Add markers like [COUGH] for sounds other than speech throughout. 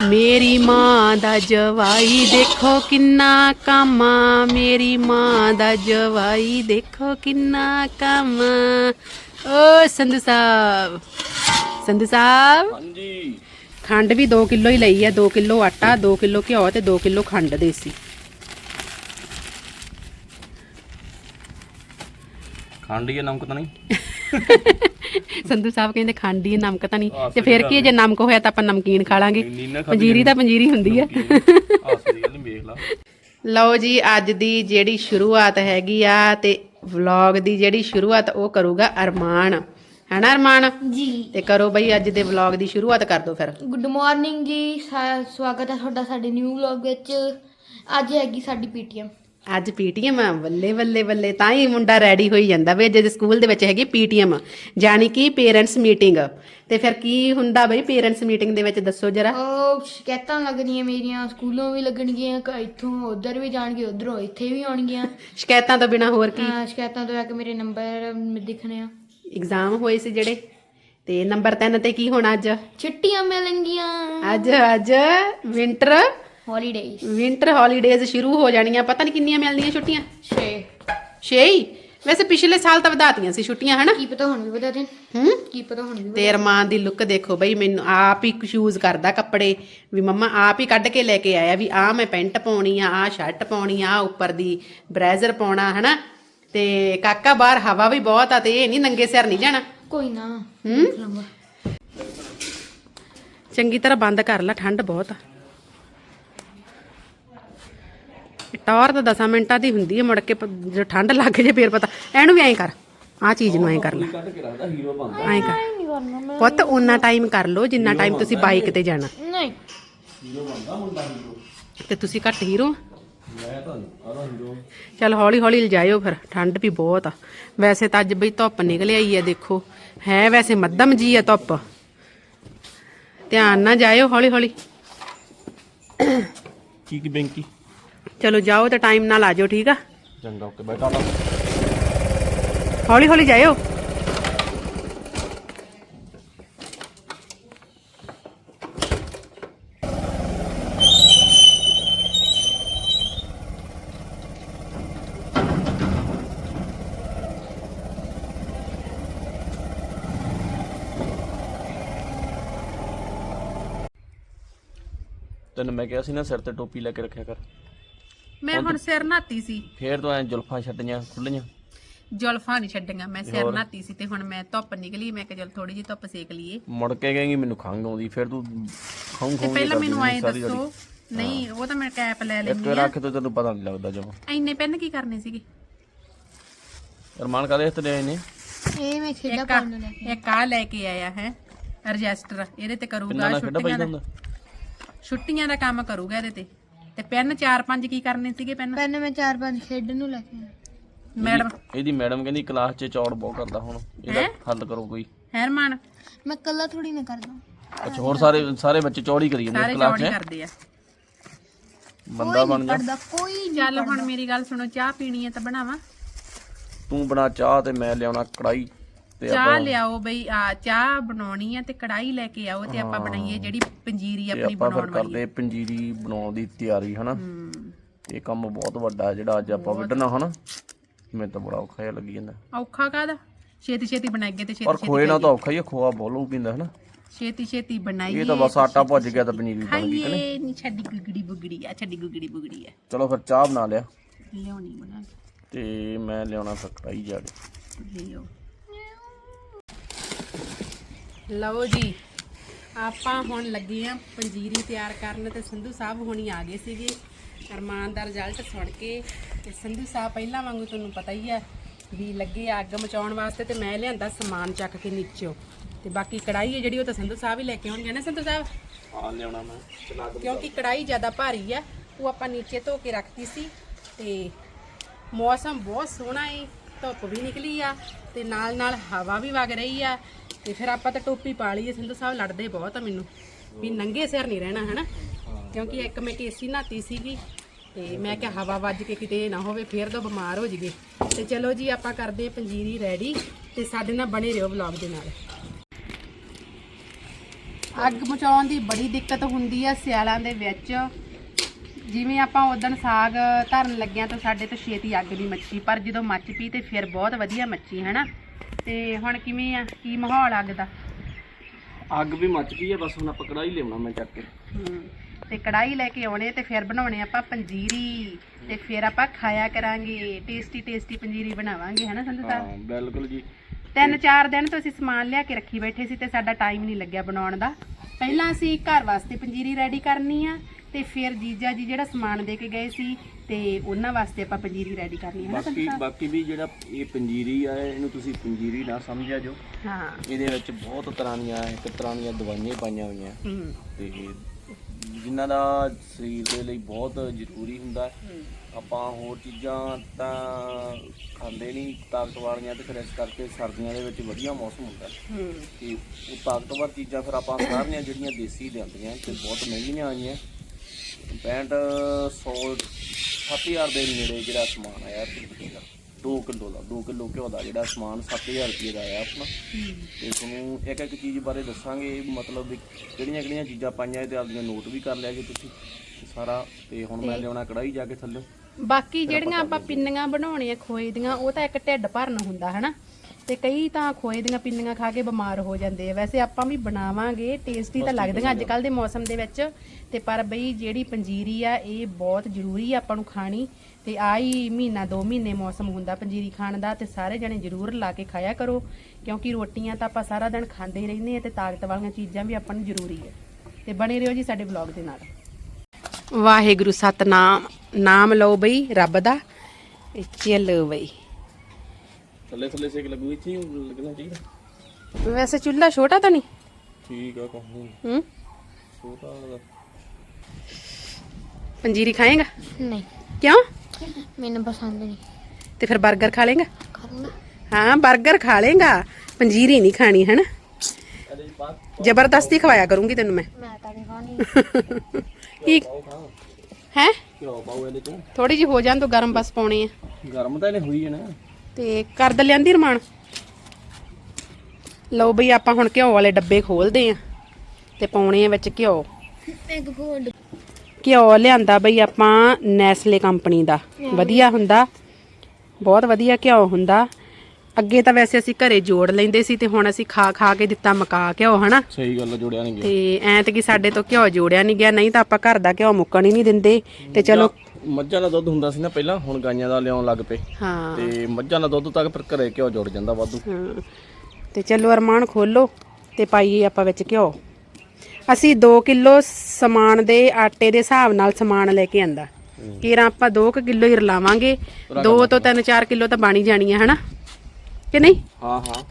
ਮੇਰੀ ਮਾਂ ਦਾ ਜਵਾਈ ਦੇਖੋ ਕਿੰਨਾ ਕਾਮਾ ਮੇਰੀ ਮਾਂ ਦਾ ਜਵਾਈ ਦੇਖੋ ਕਿੰਨਾ ਕਾਮਾ ਓ ਸੰਧੂ ਸਾਹਿਬ ਸੰਧੂ ਸਾਹਿਬ? ਹਾਂਜੀ। ਖੰਡ ਵੀ 2 ਕਿਲੋ ਹੀ ਲਈ ਆ 2 ਕਿਲੋ ਆਟਾ 2 ਕਿਲੋ ਘਿਓ ਤੇ 2 ਕਿਲੋ ਖੰਡ ਦੇਸੀ ਖੰਡ ਹੀ ਨਮਕ ਤਾਂ ਨਹੀਂ। [LAUGHS] ਸੰਧੂ ਸਾਹਿਬ ਕਹਿੰਦੇ ਖੰਡ ਹੀ ਨਮਕ ਤਾਂ ਨਹੀਂ। ਤੇ ਫਿਰ ਕੀ ਜੇ ਨਮਕ ਹੋਇਆ ਤਾਂ ਆਪਾਂ ਨਮਕੀਨ ਖਾ ਲਾਂਗੇ। ਪੰਜੀਰੀ ਤਾਂ ਪੰਜੀਰੀ ਹੁੰਦੀ ਆ ਆਸਰੀ ਗੱਲ ਵੇਖ ਲਾ। ਲਓ ਜੀ ਅੱਜ ਦੀ ਜਿਹੜੀ ਸ਼ੁਰੂਆਤ ਹੈਗੀ ਆ ਤੇ ਵਲੌਗ ਦੀ ਜਿਹੜੀ ਸ਼ੁਰੂਆਤ ਉਹ ਕਰੂਗਾ ਅਰਮਾਨ। ਹੈਨਾ ਅਰਮਾਨ? ਜੀ। ਤੇ ਕਰੋ ਬਈ ਅੱਜ ਦੇ ਵਲੌਗ ਦੀ ਸ਼ੁਰੂਆਤ ਕਰ ਦਿਓ ਫਿਰ। ਗੁੱਡ ਮਾਰਨਿੰਗ ਜੀ ਸਵਾਗਤ ਹੈ ਤੁਹਾਡਾ ਸਾਡੇ ਨਿਊ ਵਲੌਗ ਵਿੱਚ। ਅੱਜ ਹੈਗੀ ਸਾਡੀ ਪੀਟੀਐਮ ਅੱਜ ਪੀਟੀਐਮ ਆ ਬੱਲੇ ਬੱਲੇ ਬੱਲੇ। ਤਾਂ ਹੀ ਮੁੰਡਾ ਰੈਡੀ ਹੋਈ ਜਾਂਦਾ ਵੇ ਜਦ ਸਕੂਲ ਦੇ ਵਿੱਚ ਹੈਗੀ ਪੀਟੀਐਮ। ਜਾਨੀ ਕਿ ਪੇਰੈਂਟਸ ਮੀਟਿੰਗ ਤੇ ਫਿਰ ਕੀ ਹੁੰਦਾ ਬਈ ਪੇਰੈਂਟਸ ਮੀਟਿੰਗ ਦੇ ਵਿੱਚ ਦੱਸੋ ਜਰਾ। ਉਹ ਸ਼ਿਕਾਇਤਾਂ ਲੱਗਣੀਆਂ ਮੇਰੀਆਂ ਸਕੂਲੋਂ ਵੀ ਲੱਗਣਗੀਆਂ ਕ- ਇੱਥੋਂ ਉਧਰ ਵੀ ਜਾਣਗੇ ਉਧਰੋਂ ਇੱਥੇ ਵੀ ਆਉਣਗੀਆਂ। [LAUGHS] ਸ਼ਿਕਾਇਤਾਂ ਤੋਂ ਬਿਨਾ ਹੋਰ ਕੀ? ਅਹ ਸ਼ਿਕਾਇਤਾਂ ਤੋਂ ਆ ਕੇ ਮੇਰੇ ਨੰਬਰ ਦਿਖਣੇ ਆ। ਐਗਜ਼ਾਮ ਹੋਏ ਸੀ ਜਿਹੜੇ। ਤੇ ਨੰਬਰ 3 ਤੇ ਕੀ ਹੋਣਾ ਅੱਜ? ਛੁੱਟੀਆਂ ਮਿਲਣਗੀਆਂ। ਅੱਜ ਅੱਜ ਵਿੰਟਰ ਹੌਲੀਡੇਜ਼ ਵਿੰਟਰ ਹੌਲੀਡੇਜ਼ ਸ਼ੁਰੂ ਹੋ ਜਾਣੀਆਂ ਪਤਾ ਨਹੀਂ ਕਿੰਨੀਆਂ ਮਿਲਣੀਆਂ ਛੁੱਟੀਆਂ? 6 ਛੇ ਹੀ? ਵੈਸੇ ਪਿਛਲੇ ਸਾਲ ਤਾਂ ਵਧਾਤੀਆਂ ਸੀ ਛੁੱਟੀਆਂ ਹਨਾ? ਕੀ ਪਤਾ ਹੁਣ ਵੀ ਬਤਾ ਦੇਣ। ਹੂੰ? ਕੀ ਪਤਾ ਹੁਣ ਵੀ ਤੇ ਅਰਮਾਨ ਦੀ ਲੁੱਕ ਦੇਖੋ ਬਈ ਮੈਨੂੰ ਆਪ ਹੀ ਚੂਜ਼ ਕਰਦਾ ਕੱਪੜੇ ਵੀ ਮੰਮਾ ਆਪ ਹੀ ਕੱਢ ਕੇ ਲੈ ਕੇ ਆਇਆ ਵੀ ਆਹ ਮੈਂ ਪੈਂਟ ਪਾਉਣੀ ਆ ਆਹ ਸ਼ਰਟ ਪਾਉਣੀ ਆ ਉੱਪਰ ਦੀ ਬ੍ਰੇਜ਼ਰ ਪਾਉਣਾ ਹਨਾ? ਤੇ ਕਾਕਾ ਬਾਹਰ ਹਵਾ ਵੀ ਬਹੁਤ ਆ ਤੇ ਇਹ ਨਹੀਂ ਨੰਗੇ ਸਿਰ ਨਹੀਂ ਜਾਣਾ। ਕੋਈ ਨਾ। ਹੂੰ? ਚੰਗੀ ਤਰ੍ਹਾਂ ਬੰਦ ਕਰ ਲੈ ਠੰਡ ਬਹੁਤ ਆ ਇਹ ਟਾਰ ਤਾਂ 10 ਮਿੰਟਾਂ ਦੀ ਹੁੰਦੀ ਹੈ ਮੁੜ ਕੇ ਪ- ਜੇ ਠੰਡ ਲੱਗ ਜੇ ਫੇਰ ਪਤਾ। ਇਹਨੂੰ ਵੀ ਐਂ ਕਰ ਆਹ ਚੀਜ਼ ਨੂੰ ਐਂ ਕਰ ਲੈ ਕੱਢ ਕੇ ਰੱਖਦਾ ਹੀਰੋ ਬਣਦਾ। ਐਂ ਕਰ। ਨਹੀਂ ਕਰਨਾ ਮੈਂ ਪੁੱਤ ਉਹਨਾਂ ਟਾਈਮ ਕਰ ਲਓ ਜਿੰਨਾ ਟਾਈਮ ਤੁਸੀਂ ਬਾਈਕ ਤੇ ਜਾਣਾ। ਨਹੀਂ। ਹੀਰੋ ਬਣਦਾ ਮੁੰਡਾ ਹੀਰੋ। ਤੇ ਤੁਸੀਂ ਘੱਟ ਹੀਰੋ? ਮੈਂ ਤਾਂ ਆਦਾ ਹੀਰੋ। ਚਲ ਹੌਲੀ ਹੌਲੀ ਲਜਾਇਓ ਫਿਰ ਠੰਡ ਵੀ ਬਹੁਤ ਆ। ਵੈਸੇ ਤਾਂ ਅੱਜ ਬਈ ਧੁੱਪ ਨਿਕਲ ਆਈ ਹੈ ਦੇਖੋ। ਹੈ ਵੈਸੇ ਮੱਧਮ ਜੀ ਆ ਧੁੱਪ। ਧਿਆਨ ਨਾਲ ਜਾਇਓ ਹੌਲੀ ਹੌਲੀ ਕੀ ਕੀ ਬੈਂਕੀ? ਚਲੋ ਜਾਓ ਤੇ ਟਾਈਮ ਨਾਲ ਆ ਜਾਓ ਠੀਕ ਆ? ਚੰਗਾ ਓਕੇ ਬਾਈ ਟਾਟਾ ਹੌਲੀ ਹੌਲੀ ਜਾਇਓ। ਤੈਨੂੰ ਮੈਂ ਕਿਹਾ ਸੀ ਨਾ ਸਿਰ ਤੇ ਟੋਪੀ ਲੈ ਕੇ ਰੱਖਿਆ ਕਰ। ਮੈਂ ਹੁਣ ਸਿਰ ਨਾਤੀ ਸੀ। ਫੇਰ ਤੋਂ ਐ ਜੁਲਫਾਂ ਛੱਡੀਆਂ ਖੁੱਲੀਆਂ ਜੁਲਫਾਂ ਨਹੀਂ ਛੱਡੀਆਂ ਮੈਂ ਸਿਰ ਨਾਤੀ ਸੀ ਤੇ ਹੁਣ ਮੈਂ ਧੁੱਪ ਨਿਕਲੀ ਮੈਂ ਕਿਹਾ ਚਲ ਥੋੜੀ ਜਿਹੀ ਧੁੱਪ ਸੇਕ ਲਈਏ। ਮੁੜ ਕੇ ਕਹੇਂਗੀ ਮੈਨੂੰ ਖੰਘ ਆਉਂਦੀ ਫਿਰ ਤੂੰ ਖੰਘ ਤੇ ਪਹਿਲਾਂ ਮੈਨੂੰ ਐਂ ਦੱਸੋ ਨਹੀਂ ਉਹ ਤਾਂ ਮੈਂ ਕੈਪ ਲੈ ਇੱਕ ਲੈਣੀ ਆ। ਰੱਖ ਤੇ ਤੈਨੂੰ ਪਤਾ ਨਹੀਂ ਲੱਗਦਾ ਜਮਾ। ਇੰਨੇ ਪੈਨ ਕੀ ਕਰਨੇ ਸੀਗੇ? ਅਰਮਾਨ ਕਾਦੇ ਹੱਥ ਦੇ ਆਏ ਨੇ? ਇਹ ਮੈਂ ਖੇਡਾ ਇੱਕ ਆ- ਪਾਉਣ ਲੈ ਇੱਕ ਆ ਲੈ ਕੇ ਆਇਆ ਹੈ ਰਜਿਸਟਰ। ਇਹਦੇ ਤੇ ਕਰੂਗਾ ਖੇਡਾ ਛੁੱਟੀਆਂ ਦਾ ਛੁੱਟੀਆਂ ਦਾ ਕੰਮ ਕਰੂਗਾ ਇਹਦੇ ਤੇ। ਤੇ ਪੈਨ 4-5 ਕੀ ਕਰਨੇ ਸੀਗੇ ਪੈਨ? ਪੈਨ ਮੈਂ ਚਾਰ ਪੰਜ ਖੇਡਣ ਨੂੰ ਲੈ ਕੇ ਮੈਡਮ? ਇਹਦੀ ਮੈਡਮ ਕਹਿੰਦੀ ਕਲਾਸ 'ਚ ਚੌੜ ਬਹੁਤ ਕਰਦਾ ਹੁਣ ਇਹਦਾ ਹੱਲ ਕਰੋ ਕੋਈ। ਹੈਰਮਾਨ? ਮੈਂ ਕੱਲਾ ਥੋੜੀ ਨਾ ਕਰਦਾ। ਅੱਛਾ ਹੋਰ ਸਾਰੇ ਸਾਰੇ ਬੱਚੇ ਚੌੜੀ ਕਰੀ ਜਾਂਦੇ ਸਾਰੇ ਕਲਾਸ ਚੌੜੀ 'ਚ? ਕਰਦੇ ਆ। ਬੰਦਾ ਬਣ ਜਾ। ਕਰਦਾ ਕੋਈ ਚੱਲ ਹੁਣ ਮੇਰੀ ਗੱਲ ਸੁਣੋ ਚਾਹ ਪੀਣੀ ਹੈ ਤਾਂ ਬਣਾਵਾਂ। ਤੂੰ ਬਣਾ ਚਾਹ ਤੇ ਮੈਂ ਲਿਆਉਣਾ ਕੜਾਈ ਤੇ ਚਾਹ ਲਿਆਓ ਬਈ ਆ ਚਾਹ ਬਣਾਉਣੀ ਆ ਤੇ ਕੜਾਈ ਲੈ ਕੇ ਆਓ ਤੇ ਆਪਾਂ ਬਣਾਈਏ ਜਿਹੜੀ ਪੰਜੀਰੀ ਆਪਣੀ ਬਣਾਉਣ ਵਾਲੀ ਕਰਦੇ ਪੰਜੀਰੀ ਬਣਾਉਣ ਦੀ ਤਿਆਰੀ ਹਨਾ? ਹੂੰ। ਇਹ ਕੰਮ ਬਹੁਤ ਵੱਡਾ ਜਿਹੜਾ ਅੱਜ ਆਪਾਂ ਵੱਢਣਾ ਹਨਾ? ਮੈਨੂੰ ਤਾਂ ਬੜਾ ਔਖਾ ਜਿਹਾ ਲੱਗੀ ਜਾਂਦਾ। ਔਖਾ ਕਾਦਾ ਛੇਤੀ ਛੇਤੀ ਬਣਾਈਏ ਤੇ ਪਰ ਛੇਤੀ ਖੋਏ ਨਾਲ ਤਾਂ ਔਖਾ ਹੀ ਖੋਆ ਬੋਲੂ ਪੀਂਦਾ ਹਨਾ? ਛੇਤੀ ਛੇਤੀ ਬਣਾਈਏ ਇਹ ਤਾਂ ਬਸ ਆਟਾ ਭੁੱਜ ਗਿਆ ਤਾਂ ਪਨੀਰੀ ਬਣ ਗਈ ਹਾਈਏ ਨੀ ਛੱਡੀ ਗੁਗੜੀ ਬੁਗੜੀ ਆ ਛੱਡੀ ਗੁਗੜੀ ਬੁਗੜੀ ਆ। ਚਲੋ ਫਿਰ ਚਾਹ ਬਣਾ ਲਿਆ। ਲਿਆਉਣੀ ਬਣਾ ਤੇ ਮੈਂ ਲਿਆਉਣਾ ਫਿਰ ਕੜਾਈ ਜਾੜੇ ਲਿਓ ਲਓ ਜੀ ਆਪਾਂ ਹੁਣ ਲੱਗੇ ਆ ਪੰਜੀਰੀ ਤਿਆਰ ਕਰਨ ਤੇ ਸੰਧੂ ਸਾਹਿਬ ਹੁਣੀ ਆ ਗਏ ਸੀਗੇ। ਅਰਮਾਨ ਦਾ ਰਿਜ਼ਲਟ ਸੁਣ ਕੇ ਤੇ ਸੰਧੂ ਸਾਹਿਬ ਪਹਿਲਾਂ ਵਾਂਗੂ ਤੁਹਾਨੂੰ ਪਤਾ ਹੀ ਆ ਵੀ ਲੱਗੇ ਆ ਅੱਗ ਮਚਾਉਣ ਵਾਸਤੇ ਤੇ ਮੈਂ ਲਿਆਂਦਾ ਸਮਾਨ ਚੱਕ ਕੇ ਨੀਚੋਂ। ਤੇ ਬਾਕੀ ਕੜਾਈ ਹੈ ਜਿਹੜੀ ਉਹ ਤਾਂ ਸੰਧੂ ਸਾਹਿਬ ਹੀ ਲੈ ਕੇ ਆਉਣਗੇ ਨਾ ਸੰਧੂ ਸਾਹਿਬ? ਆ ਲਿਆਉਣਾ ਮੈਂ। ਚਲਾ ਕਿਉਂਕਿ ਕੜਾਈ ਜ਼ਿਆਦਾ ਭਾਰੀ ਆ ਉਹ ਆਪਾਂ ਨੀਚੇ ਧੋ ਕੇ ਰੱਖਤੀ ਸੀ ਤੇ ਮੌਸਮ ਬਹੁਤ ਸੋਹਣਾ ਏ। ਧੁੱਪ ਵੀ ਨਿਕਲੀ ਆ ਤੇ ਨਾਲ ਨਾਲ ਹਵਾ ਵੀ ਵਗ ਰਹੀ ਆ ਤੇ ਫਿਰ ਆਪਾਂ ਤਾਂ ਟੋਪੀ ਪਾ ਲਈਏ, ਸਿੰਧੂ ਸਾਹਿਬ ਲੜਦੇ ਬਹੁਤ ਆ ਮੈਨੂੰ। ਵੀ ਨੰਗੇ ਸਿਰ ਨਹੀਂ ਰਹਿਣਾ, ਹਨਾ? ਕਿਉਂਕਿ ਇੱਕ ਮੈਂ ਕੇਸੀ ਨਹਾਤੀ ਸੀਗੀ ਤੇ ਮੈਂ ਕਿਹਾ ਹਵਾ ਵੱਜ ਕੇ ਕਿਤੇ ਨਾ ਹੋਵੇ, ਫੇਰ ਤੋਂ ਬਿਮਾਰ ਹੋ ਜੀਏ ਤੇ ਚਲੋ ਜੀ, ਆਪਾਂ ਕਰਦੇ ਹਾਂ ਪੰਜੀਰੀ ਰੈਡੀ ਤੇ ਸਾਡੇ ਨਾਲ ਬਣੇ ਰਹੋ ਵਲੌਗ ਦੇ ਨਾਲ। ਅੱਗ ਮਚਾਉਣ ਦੀ ਬੜੀ ਦਿੱਕਤ ਹੁੰਦੀ ਆ ਸਿਆਲਾਂ ਦੇ ਵਿੱਚ। ਜਿਵੇਂ ਆਪਾਂ ਉਦੋਂ ਸਾਗ ਧਰਨ ਲੱਗਿਆ ਤਾਂ ਸਾਡੇ ਤੋਂ ਛੇਤੀ ਅੱਗ ਨਹੀਂ ਮੱਚੀ ਪਰ ਜਦੋਂ ਮੱਚ ਪਈ ਤੇ ਫਿਰ ਬਹੁਤ ਵਧੀਆ ਮੱਚੀ ਹਨਾ? ਤੇ ਹੁਣ ਕਿਵੇਂ ਆ? ਕੀ ਮਾਹੌਲ ਅੱਗ ਦਾ? ਅੱਗ ਵੀ ਮੱਚ ਗਈ ਹੈ ਬਸ ਹੁਣ ਆਪਾਂ ਕੜਾਈ ਲਿਆਉਣਾ ਮੈਂ ਚੱਕ ਕੇ। ਹਮ, ਤੇ ਕੜਾਈ ਲੈ ਕੇ ਆਉਣੇ ਤੇ ਫਿਰ ਬਣਾਉਣੇ ਆਪਾਂ ਪੰਜੀਰੀ ਤੇ ਫਿਰ ਆਪਾਂ ਖਾਇਆ ਕਰਾਂਗੇ ਟੇਸਟੀ ਟੇਸਟੀ ਪੰਜੀਰੀ ਬਣਾਵਾਂਗੇ ਹਨਾ ਸੰਧੂ ਸਾਹਿਬ? ਹਾਂ ਬਿਲਕੁਲ ਜੀ। ਤਿੰਨ ਚਾਰ ਦਿਨ ਤੋਂ ਅਸੀਂ ਸਮਾਨ ਲਿਆ ਕੇ ਰੱਖੀ ਬੈਠੇ ਸੀ ਤੇ ਸਾਡਾ ਟਾਈਮ ਨਹੀਂ ਲੱਗਿਆ ਬਣਾਉਣ ਦਾ। ਪਹਿਲਾਂ ਅਸੀਂ ਘਰ ਵਾਸਤੇ ਪੰਜੀਰੀ ਰੈਡੀ ਕਰਨੀ ਆ ਤੇ ਫਿਰ ਜੀਜਾ ਜੀ ਜਿਹੜਾ ਸਮਾਨ ਦੇ ਕੇ ਗਏ ਸੀ ਤੇ ਉਹਨਾਂ ਵਾਸਤੇ ਆਪਾਂ ਪੰਜੀਰੀ ਰੈਡੀ ਕਰਨੀ ਹੈ ਨਾ ਬਾਕੀ ਬਾਕੀ ਵੀ ਜਿਹੜਾ ਇਹ ਪੰਜੀਰੀ ਆ ਇਹਨੂੰ ਤੁਸੀਂ ਪੰਜੀਰੀ ਨਾ ਸਮਝਿਆ ਜੋ। ਹਾਂ। ਇਹਦੇ ਵਿੱਚ ਬਹੁਤ ਤਰ੍ਹਾਂ ਦੀਆਂ ਇੱਕ ਤਰ੍ਹਾਂ ਦੀਆਂ ਦਵਾਈਆਂ ਪਾਈਆਂ ਹੋਈਆਂ। ਤੇ ਜਿਨ੍ਹਾਂ ਦਾ ਸਰੀਰ ਦੇ ਲਈ ਬਹੁਤ ਜ਼ਰੂਰੀ ਹੁੰਦਾ। ਹੈ। ਆਪਾਂ ਹੋਰ ਚੀਜ਼ਾਂ ਤਾਂ ਖਾਂਦੇ ਨਹੀਂ ਤਾਕਤ ਵਾਲੀਆਂ ਤੇ ਫਿਰ ਇਸ ਕਰਕੇ ਸਰਦੀਆਂ ਦੇ ਵਿੱਚ ਵਧੀਆ ਮੌਸਮ ਹੁੰਦਾ। ਹੈ। ਤੇ ਉਹ ਤਾਕਤਵਰ ਚੀਜ਼ਾਂ ਫਿਰ ਆਪਾਂ ਸਾਰੀਆਂ ਜਿਹੜੀਆਂ ਦੇਸੀ ਲਿਆਂਦੀਆਂ ਤੇ ਬਹੁਤ ਮਹਿੰਗੀਆਂ ਆਈਆਂ। 65 100 7000 ਦੇ ਨੇੜੇ ਜਿਹੜਾ ਸਮਾਨ ਆਇਆ ਦਾ 2 ਕਿਲੋ ਦਾ 2 ਕਿਲੋ ਘਿਓ ਦਾ ਜਿਹੜਾ ਸਮਾਨ 7000 ਰੁਪਏ ਦਾ ਆਇਆ ਆਪਣਾ। ਤੇ ਤੁਹਾਨੂੰ ਇੱਕ ਇੱਕ ਚੀਜ਼ ਬਾਰੇ ਦੱਸਾਂਗੇ ਮਤਲਬ ਕਿਹੜੀਆਂ ਕਿਹੜੀਆਂ ਚੀਜ਼ਾਂ ਪਾਈਆਂ ਤੇ ਆਪਦੀਆਂ ਨੋਟ ਵੀ ਕਰ ਲਿਆ ਜੇ ਤੁਸੀਂ। ਸਾਰਾ ਤੇ ਹੁਣ ਮੈਂ ਲਿਆਉਣਾ ਕੜਾਈ ਜਾ ਕੇ ਥੱਲੇ। ਬਾਕੀ ਜਿਹੜੀਆਂ ਆਪਾਂ ਪਿੰਨੀਆਂ ਬਣਾਉਣੀਆਂ ਖੋਏ ਦੀਆਂ ਉਹ ਤਾਂ ਇੱਕ ਢਿੱਡ ਭਰਨ ਹੁੰਦਾ ਹਨਾ? ਤੇ ਕਈ ਤਾਂ ਖੋਏ ਦੀਆਂ ਪਿੰਨੀਆਂ ਖਾ ਕੇ ਬਿਮਾਰ ਹੋ ਜਾਂਦੇ ਆ। ਵੈਸੇ ਆਪਾਂ ਵੀ ਬਣਾਵਾਂਗੇ ਟੇਸਟੀ ਤਾਂ ਲੱਗਦੀਆਂ ਅੱਜ ਕੱਲ ਦੇ ਮੌਸਮ ਦੇ ਵਿੱਚ। ਤੇ ਪਰ ਬਈ ਜਿਹੜੀ ਪੰਜੀਰੀ ਆ ਇਹ ਬਹੁਤ ਜ਼ਰੂਰੀ ਆ ਆਪਾਂ ਨੂੰ ਖਾਣੀ। ਤੇ ਆਈ ਮਹੀਨਾ ਦੋ ਮਹੀਨੇ ਮੌਸਮ ਹੁੰਦਾ ਪੰਜੀਰੀ ਖਾਣ ਦਾ ਤੇ ਸਾਰੇ ਜਣੇ ਜ਼ਰੂਰ ਲਾ ਕੇ ਖਾਇਆ ਕਰੋ। ਕਿਉਂਕਿ ਰੋਟੀਆਂ ਤਾਂ ਆਪਾਂ ਸਾਰਾ ਦਿਨ ਖਾਂਦੇ ਹੀ ਰਹਿੰਦੇ ਆ ਤੇ ਤਾਕਤ ਵਾਲੀਆਂ ਚੀਜ਼ਾਂ ਵੀ ਆਪਾਂ ਨੂੰ ਜ਼ਰੂਰੀ ਹੈ ਤੇ ਬਣੇ ਰਹੋ ਜੀ ਸਾਡੇ ਵਲੌਗ ਦੇ ਨਾਲ। ਵਾਹਿਗੁਰੂ ਸਤਨਾਮ ਨਾਮ ਲਓ ਬਈ ਰੱਬ ਦਾ ਚੱਲੋ ਬਈ। ਥੱਲੇ ਥੱਲੇ ਸੇਕ ਲੱਗੂ ਇੱਥੇ ਹੀ ਲੱਗਣਾ ਚਾਹੀਦਾ। ਵੈਸੇ ਚੁੱਲ੍ਹਾ ਛੋਟਾ ਤਾਂ ਨਹੀਂ? ਠੀਕ ਆ ਕੋਈ ਹੂੰ? ਛੋਟਾ ਪੰਜੀਰੀ ਖਾਏਗਾ? ਨਹੀਂ। ਕਿਉਂ? ਮੈਨੂੰ ਪਸੰਦ ਨਹੀਂ। ਤੇ ਫਿਰ 버ਗਰ ਖਾ ਲੇਗਾ ਹਾਂ 버ਗਰ ਖਾ ਲੇਗਾ ਪੰਜੀਰੀ ਨਹੀਂ ਖਾਣੀ ਹੈ ਨਾ ਜ਼ਬਰਦਸਤੀ ਖਵਾਇਆ ਕਰੂੰਗੀ ਤੈਨੂੰ ਮੈਂ। ਮੈਂ ਤਾਂ ਨਹੀਂ ਖਾਣੀ। [LAUGHS] ਕੀ? ਹੈ? ਘਿਓ ਪਾਓ ਇਹਦੇ ਚ ਥੋੜੀ ਜਿਹੀ ਹੋ ਜਾਣ ਤੋਂ ਗਰਮ ਬਸ ਪਾਉਣੇ ਆ। ਗਰਮ ਤਾਂ ਇਹਨੇ ਹੋਈ ਹੈ ਨਾ। ਤੇ ਕਰ ਦ ਲਿਆਂਦੀ ਰਮਾਨ? ਲਓ ਬਈ ਆਪਾਂ ਹੁਣ ਘਿਓ ਵਾਲੇ ਡੱਬੇ ਖੋਲਦੇ ਆ ਤੇ ਪਾਉਣੇ ਆ ਵਿੱਚ ਘਿਓ। ਗੋਲਡ ਘਿਓ ਲਿਆਂਦਾ ਬਈ ਆਪਾਂ ਨੈਸਲੇ ਕੰਪਨੀ ਦਾ। ਵਧੀਆ ਹੁੰਦਾ। ਬਹੁਤ ਵਧੀਆ ਘਿਓ ਹੁੰਦਾ। ਅੱਗੇ ਤਾਂ ਵੈਸੇ ਅਸੀਂ ਘਰੇ ਜੋੜ ਲੈਂਦੇ ਸੀ ਤੇ ਹੁਣ ਅਸੀਂ ਖਾ ਖਾ ਕੇ ਦਿੱਤਾ ਮਕਾ ਘਿਓ ਹਨਾ? ਸਹੀ ਗੱਲ ਆ, ਜੋੜਿਆ ਨਹੀਂ ਗਿਆ। ਤੇ ਐਂ ਤੇ ਕਿ ਸਾਡੇ ਤੋਂ ਘਿਓ ਜੋੜਿਆ ਨਹੀਂ ਗਿਆ ਨਹੀਂ ਤਾਂ ਆਪਾਂ ਘਰ ਦਾ ਘਿਓ ਮੁੱਕਣ ਹੀ ਨਹੀਂ ਦਿੰਦੇ। ਤੇ ਚਲੋ ਮੱਝਾਂ ਦਾ ਦੁੱਧ ਹੁੰਦਾ ਸੀ ਨਾ ਪਹਿਲਾਂ ਹੁਣ ਗਾਈਆਂ ਦਾ ਲਿਆਉਣ ਲੱਗ ਪਏ। ਹਾਂ। ਤੇ ਮੱਝਾਂ ਦਾ ਦੁੱਧ ਤੱਕ ਫਿਰ ਘਰੇ ਘਿਓ ਜੁੜ ਜਾਂਦਾ ਵਾਧੂ। ਹਾਂ। ਤੇ ਚਲੋ ਅਰਮਾਨ ਖੋਲੋ ਤੇ ਪਾਈਏ ਆਪਾਂ ਵਿੱਚ ਘਿਓ। ਅਸੀਂ 2 ਕਿਲੋ ਸਮਾਨ ਦੇ ਆਟੇ ਦੇ ਹਿਸਾਬ ਨਾਲ ਸਮਾਨ ਲੈ ਕੇ ਆਂਦਾ। ਕੀਰਾਂ ਆਪਾਂ 2 ਕਿਲੋ ਹੀ ਰਲਾਵਾਂਗੇ। 2 ਤੋਂ 3-4 ਕਿਲੋ ਤਾਂ ਬਣੀ ਜਾਣੀ ਹੈ ਹਨਾ? ਕਿ ਨਹੀਂ? ਹਾਂ ਹਾਂ।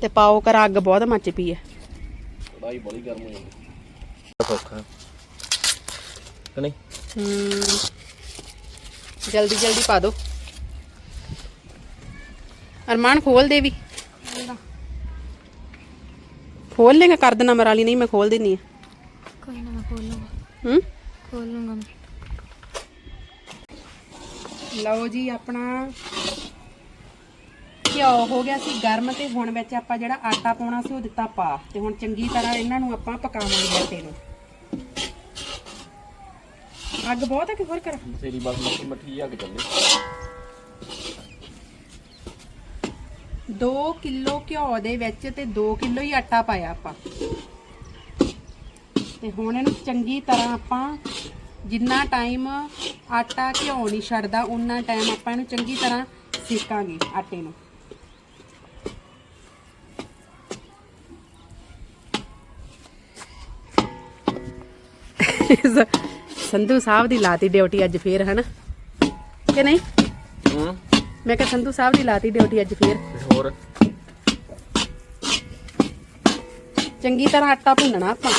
ਤੇ ਪਾਓ ਕਰ ਅੱਗ ਬਹੁਤ ਮੱਚ ਪਈ ਹੈ ਕੜਾਈ ਬੜੀ ਗਰਮ ਹੋ ਜਾਂਦੀ। ਸੌਖਾ ਕਿ ਨਹੀਂ? ਹੂੰ। ਜਲਦੀ ਜਲਦੀ ਪਾ ਦੋ। ਅਰਮਾਨ ਖੋਲ ਦੇ ਵੀ। ਖੋਲ ਲੇਗਾ ਕਰ ਦੇਣਾ ਮਰਾਲੀ ਨਹੀਂ ਮੈਂ ਖੋਲ ਦਿੰਨੀ ਆ। ਕੋਈ ਨਾ ਮੈਂ ਖੋਲ ਲੂੰਗਾ। ਹੂੰ? ਖੋਲ ਲੂੰਗਾ ਮੈਂ। ਲਓ ਜੀ ਆਪਣਾ ਘਿਓ ਹੋ ਗਿਆ ਸੀ ਗਰਮ ਤੇ ਹੁਣ ਵਿੱਚ ਆਪਾਂ ਜਿਹੜਾ ਆਟਾ ਪਾਉਣਾ ਸੀ ਉਹ ਦਿੱਤਾ ਪਾ। ਤੇ ਹੁਣ ਚੰਗੀ ਤਰ੍ਹਾਂ ਇਹਨਾਂ ਨੂੰ ਆਪਾਂ ਪਕਾਵਾਂਗੇ ਆਟੇ ਨੂੰ। ਅੱਗ ਬਹੁਤ ਹੈ ਕਿ ਹੋਰ ਕਰਾਂ? ਤੇਰੀ ਬਸ ਮੱਠੀ ਮੱਠੀ ਅੱਗ ਚੱਲੇ। 2 ਕਿਲੋ ਘਿਓ ਦੇ ਵਿੱਚ ਤੇ 2 ਕਿਲੋ ਹੀ ਆਟਾ ਪਾਇਆ ਆਪਾਂ। ਤੇ ਹੁਣ ਇਹਨੂੰ ਚੰਗੀ ਤਰ੍ਹਾਂ ਆਪਾਂ ਜਿੰਨਾ ਟਾਈਮ ਆਟਾ ਘਿਓ ਨਹੀਂ ਛੱਡਦਾ ਉਨਾ ਟਾਈਮ ਆਪਾਂ ਇਹਨੂੰ ਚੰਗੀ ਤਰ੍ਹਾਂ ਸੇਕਾਂਗੇ ਆਟੇ ਨੂੰ। ਸੰਧੂ ਸਾਹਿਬ ਦੀ ਲਾਤੀ ਡਿਊਟੀ ਅੱਜ ਫੇਰ ਹਨਾ? ਕਿ ਨਹੀਂ? ਹੂੰ। ਮੈਂ ਕਿਹਾ ਸੰਧੂ ਸਾਹਿਬ ਦੀ ਲਾਤੀ ਡਿਊਟੀ ਅੱਜ ਫੇਰ। ਹੋਰ? ਚੰਗੀ ਤਰ੍ਹਾਂ ਆਟਾ ਭੁੰਨਣਾ ਆਪਾਂ।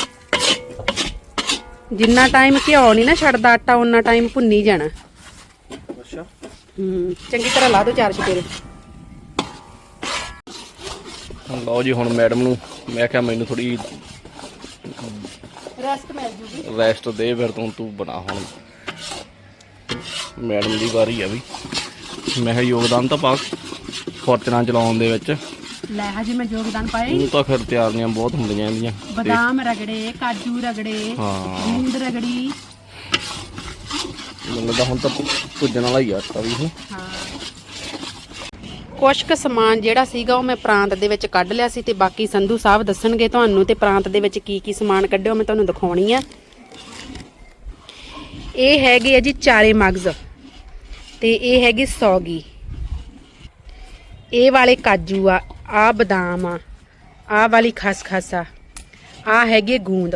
ਜਿੰਨਾ ਟਾਈਮ ਘਿਓ ਨਹੀਂ ਨਾ ਛੱਡਦਾ ਆਟਾ ਉਨਾ ਟਾਈਮ ਭੁੰਨੀ ਜਾਣਾ। ਅੱਛਾ। ਹੂੰ ਚੰਗੀ ਤਰ੍ਹਾਂ ਲਾ ਦੋ ਚਾਰ ਚਪੇਰੇ ਲਓ ਜੀ ਹੁਣ ਮੈਡਮ ਨੂੰ ਮੈਂ ਕਿਹਾ ਮੈਨੂੰ ਥੋੜੀ ਰੈਸਟ ਮਿਲ ਜੂਗੀ। ਰੈਸਟ ਦੇ ਫਿਰ ਤੂੰ ਤੂੰ ਬਣਾ ਹੁਣ। ਮੈਡਮ ਦੀ ਵਾਰੀ ਆ ਵੀ। ਮੈਂ ਕਿਹਾ ਯੋਗਦਾਨ ਤਾਂ ਪਾ ਫੋਰਚਨਾ ਚਲਾਉਣ ਦੇ ਵਿੱਚ। ਲੈ ਹਜੇ ਮੈਂ ਯੋਗਦਾਨ ਪਾਇਆ ਹੀ ਉਹ ਤਾਂ ਫਿਰ ਤਿਆਰੀਆਂ ਬਹੁਤ ਹੁੰਦੀਆਂ ਇਹਦੀਆਂ। ਬਦਾਮ ਰਗੜੇ ਕਾਜੂ ਰਗੜੇ ਹਾਂ। ਗੂੰਦ ਰਗੜੀ। ਮੈਨੂੰ ਲੱਗਦਾ ਹੁਣ ਤਾਂ ਭੁ- ਭੁੱਜਣ ਵਾਲਾ ਹੀ ਆ ਆਟਾ ਵੀ। ਇਹ ਹਾਂ। ਕੁਛ ਕੁ ਸਮਾਨ ਜਿਹੜਾ ਸੀਗਾ ਉਹ ਮੈਂ ਪ੍ਰਾਂਤ ਦੇ ਵਿੱਚ ਕੱਢ ਲਿਆ ਸੀ ਤੇ ਬਾਕੀ ਸੰਧੂ ਸਾਹਿਬ ਦੱਸਣਗੇ ਤੁਹਾਨੂੰ ਤੇ ਪ੍ਰਾਂਤ ਦੇ ਵਿੱਚ ਕੀ ਕੀ ਸਮਾਨ ਕੱਢਿਓ, ਮੈਂ ਤੁਹਾਨੂੰ ਦਿਖਾਉਣੀ ਆ। ਇਹ ਹੈਗੇ ਆ ਜੀ ਚਾਰੇ ਮਗਜ਼ ਤੇ ਇਹ ਹੈਗੀ ਸੌਗੀ। ਇਹ ਵਾਲੇ ਕਾਜੂ ਆ ਆ ਬਦਾਮ ਆ ਆ ਵਾਲੀ ਖਸਖਸ ਆ ਆ ਹੈਗੇ ਗੂੰਦ।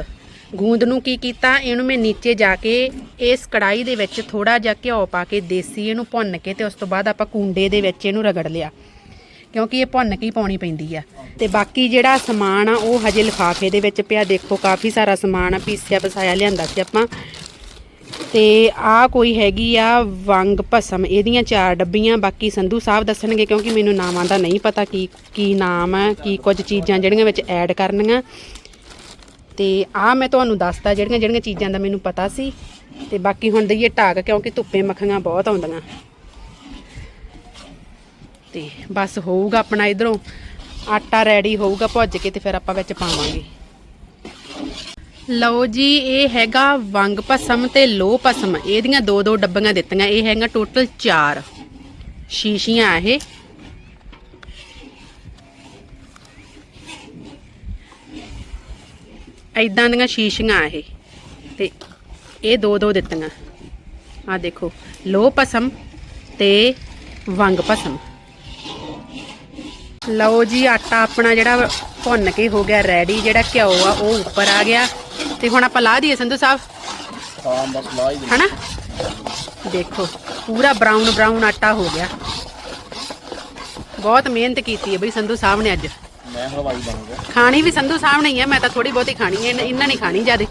ਗੂੰਦ ਨੂੰ ਕੀ ਕੀਤਾ? ਇਹਨੂੰ ਮੈਂ ਨੀਚੇ ਜਾ ਕੇ ਇਸ ਕੜਾਈ ਦੇ ਵਿੱਚ ਥੋੜਾ ਜਿਹਾ ਘਿਓ ਪਾ ਕੇ ਦੇਸੀ ਇਹਨੂੰ ਭੁੰਨ ਕੇ ਤੇ ਉਸ ਤੋਂ ਬਾਅਦ ਆਪਾਂ ਕੁੰਡੇ ਦੇ ਵਿੱਚ ਇਹਨੂੰ ਰਗੜ ਲਿਆ। ਕਿਉਂਕਿ ਇਹ ਭੁੰਨ ਕੇ ਹੀ ਪਾਉਣੀ ਪੈਂਦੀ ਆ। ਤੇ ਬਾਕੀ ਜਿਹੜਾ ਸਮਾਨ ਆ, ਉਹ ਹਜੇ ਲਿਫਾਫੇ ਦੇ ਵਿੱਚ ਪਿਆ। ਦੇਖੋ, ਕਾਫੀ ਸਾਰਾ ਸਮਾਨ ਆ, ਪੀਸਿਆ ਪਸਾਇਆ ਲਿਆਂਦਾ ਸੀ ਆਪਾਂ। ਤੇ ਆ ਕੋਈ ਹੈਗੀ ਆ ਵੰਗ ਭਸਮ। ਇਹਦੀਆਂ ਚਾਰ ਡੱਬੀਆਂ, ਬਾਕੀ ਸੰਧੂ ਸਾਹਿਬ ਦੱਸਣਗੇ ਕਿਉਂਕਿ ਮੈਨੂੰ ਨਾਮਾਂ ਦਾ ਨਹੀਂ ਪਤਾ ਕੀ ਕੀ ਨਾਮ ਹੈ ਕੀ ਕੁਝ ਚੀਜ਼ਾਂ ਜਿਹੜੀਆਂ ਵਿੱਚ ਐਡ ਕਰਨੀਆਂ। ਤੇ ਆ ਮੈਂ ਤੁਹਾਨੂੰ ਦੱਸਤਾ ਜਿਹੜੀਆਂ ਜਿਹੜੀਆਂ ਚੀਜ਼ਾਂ ਦਾ ਮੈਨੂੰ ਪਤਾ ਸੀ। ਤੇ ਬਾਕੀ ਹੁਣ ਦਈਏ ਢਾਕ, ਕਿਉਂਕਿ ਧੁੱਪੇ ਮੱਖੀਆਂ ਬਹੁਤ ਆਉਂਦੀਆਂ। ਤੇ ਬਸ ਹੋਊਗਾ ਆਪਣਾ ਇਧਰੋਂ। ਆਟਾ ਰੈਡੀ ਹੋਊਗਾ ਭੁੱਜ ਕੇ ਤੇ ਫਿਰ ਆਪਾਂ ਵਿੱਚ ਪਾਵਾਂਗੇ। ਲਓ ਜੀ, ਇਹ ਹੈਗਾ ਵੰਗ ਭਸਮ ਤੇ ਲੋਹ ਭਸਮ। ਇਹਦੀਆਂ ਦੋ ਦੋ ਡੱਬੀਆਂ ਦਿੱਤੀਆਂ। ਇਹ ਹੈਗਾ ਟੋਟਲ 4 ਸ਼ੀਸ਼ੀਆਂ ਇਹ। ਐਦਾਂ ਦੀਆਂ ਸ਼ੀਸ਼ੀਆਂ ਇਹ। ਤੇ ਇਹ ਦੋ ਦੋ ਦਿੱਤੀਆਂ। ਆ ਦੇਖੋ ਲੋ ਭਸਮ ਤੇ ਵੰਗ ਭਸਮ। ਲਓ ਜੀ ਆਟਾ ਆਪਣਾ ਜਿਹੜਾ ਭੁੰਨ ਕੇ ਹੋ ਗਿਆ ਰੈਡੀ ਜਿਹੜਾ ਘਿਓ ਆ ਉਹ ਉੱਪਰ ਆ ਗਿਆ। ਤੇ ਹੁਣ ਆਪਾਂ ਲਾ ਦਈਏ ਸੰਧੂ ਸਾਹਿਬ। ਹਾਂ ਬਸ ਲਾ ਹੀ ਦੇ ਹਨਾ? ਦੇਖੋ ਪੂਰਾ ਬਰਾਊਨ ਬਰਾਊਨ ਆਟਾ ਹੋ ਗਿਆ। ਬਹੁਤ ਮਿਹਨਤ ਕੀਤੀ ਹੈ ਬਈ ਸੰਧੂ ਸਾਹਿਬ ਨੇ ਅੱਜ। ਮੈਂ ਹਲਵਾਈ ਖਾਣੀ ਵੀ ਸੰਧੂ ਸਾਹਿਬ ਨੇ ਹੀ ਹੈ ਮੈਂ ਤਾਂ ਥੋੜੀ ਬਹੁਤੀ ਖਾਣੀ ਹੈ ਇਹਨਾਂ- ਇਹਨਾਂ ਨੇ ਖਾਣੀ ਜਿਆਦੇ।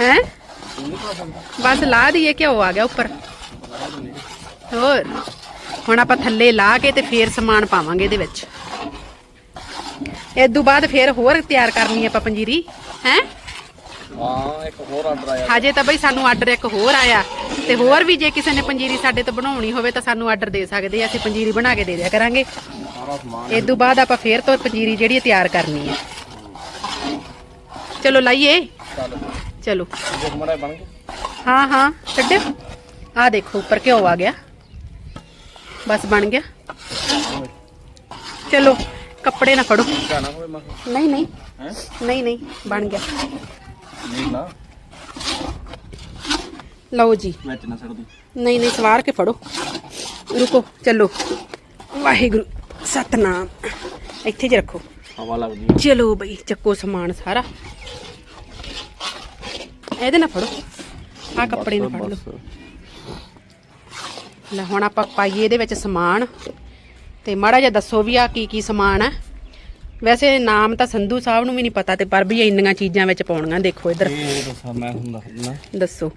ਹੈ? ਬਸ ਲਾ ਦਈਏ ਘਿਓ ਆ ਗਿਆ ਉੱਪਰ। ਹੋਰ ਹੁਣ ਆਪਾਂ ਥੱਲੇ ਲਾ ਕੇ ਤੇ ਫੇਰ ਸਮਾਨ ਪਾਵਾਂਗੇ ਇਹਦੇ ਵਿੱਚ। ਇਸ ਤੋਂ ਬਾਅਦ ਫੇਰ ਹੋਰ ਤਿਆਰ ਕਰਨੀ ਆਪਾਂ ਪੰਜੀਰੀ। ਹੈ? ਹਾਂ ਇੱਕ ਹੋਰ ਆਰਡਰ ਆਇਆ। ਹਜੇ ਤਾਂ ਬਈ ਸਾਨੂੰ ਆਰਡਰ ਇੱਕ ਹੋਰ ਆਇਆ। ਤੇ ਹੋਰ ਵੀ ਜੇ ਕਿਸੇ ਨੇ ਪੰਜੀਰੀ ਸਾਡੇ ਤੋਂ ਬਣਾਉਣੀ ਹੋਵੇ ਤਾਂ ਸਾਨੂੰ ਆਰਡਰ ਦੇ ਸਕਦੇ ਆ ਅਸੀਂ ਪੰਜੀਰੀ ਬਣਾ ਕੇ ਦੇ ਦਿਆ ਕਰਾਂਗੇ। ਇਸ ਤੋਂ ਬਾਅਦ ਆਪਾਂ ਫੇਰ ਤੋਂ ਪੰਜੀਰੀ ਜਿਹੜੀ ਹੈ ਤਿਆਰ ਕਰਨੀ ਹੈ। ਚਲੋ ਲਾਈਏ। ਚੱਲ। ਹਾਂ ਹਾਂ ਛੱਡਿਓ ਆ ਦੇਖੋ ਉੱਪਰ ਘਿਓ ਆ ਗਿਆ। ਬਸ ਬਣ ਗਿਆ। ਚਲੋ ਕੱਪੜੇ ਨਾ ਫੜੋ। ਨਹੀਂ ਨਹੀਂ। ਨਹੀਂ ਨਹੀਂ ਬਣ ਗਿਆ। ਨਹੀਂ ਨਾ। ਲਓ ਜੀ। ਵਿੱਚ ਨਾ ਦੂੰ ਨਹੀਂ ਨਹੀਂ ਸਵਾਰ ਕੇ ਫੜੋ। ਰੁਕੋ ਚੱਲੋ। ਵਾਹਿਗੁਰੂ ਸਤਨਾਮ। ਇੱਥੇ ਜ ਰੱਖੋ। ਹਵਾ ਲੱਗਦੀ ਚਲੋ ਬਈ ਚੱਕੋ ਸਮਾਨ ਸਾਰਾ। ਇਹਦੇ ਨਾਲ ਫੜੋ। ਆ ਕੱਪੜੇ ਨਾਲ ਫੜ ਲਓ। ਲੈ ਹੁਣ ਆਪਾਂ ਪਾਈਏ ਇਹਦੇ ਵਿੱਚ ਸਮਾਨ। ਤੇ ਮਾੜਾ ਜਿਹਾ ਦੱਸੋ ਵੀ ਆ ਕੀ ਕੀ ਸਮਾਨ ਹੈ ਵੈਸੇ ਨਾਮ ਤਾਂ ਸੰਧੂ ਸਾਹਿਬ ਨੂੰ ਵੀ ਨਹੀਂ ਪਤਾ ਤੇ ਪਰ ਵੀ ਇੰਨੀਆਂ ਚੀਜ਼ਾਂ ਵਿੱਚ ਪਾਉਣੀਆਂ। ਦੇਖੋ ਇੱਧਰ। ਇਹ ਦੱਸਾਂ ਮੈਂ ਹੁਣ ਦੱਸਣਾ ਦੱਸੋ।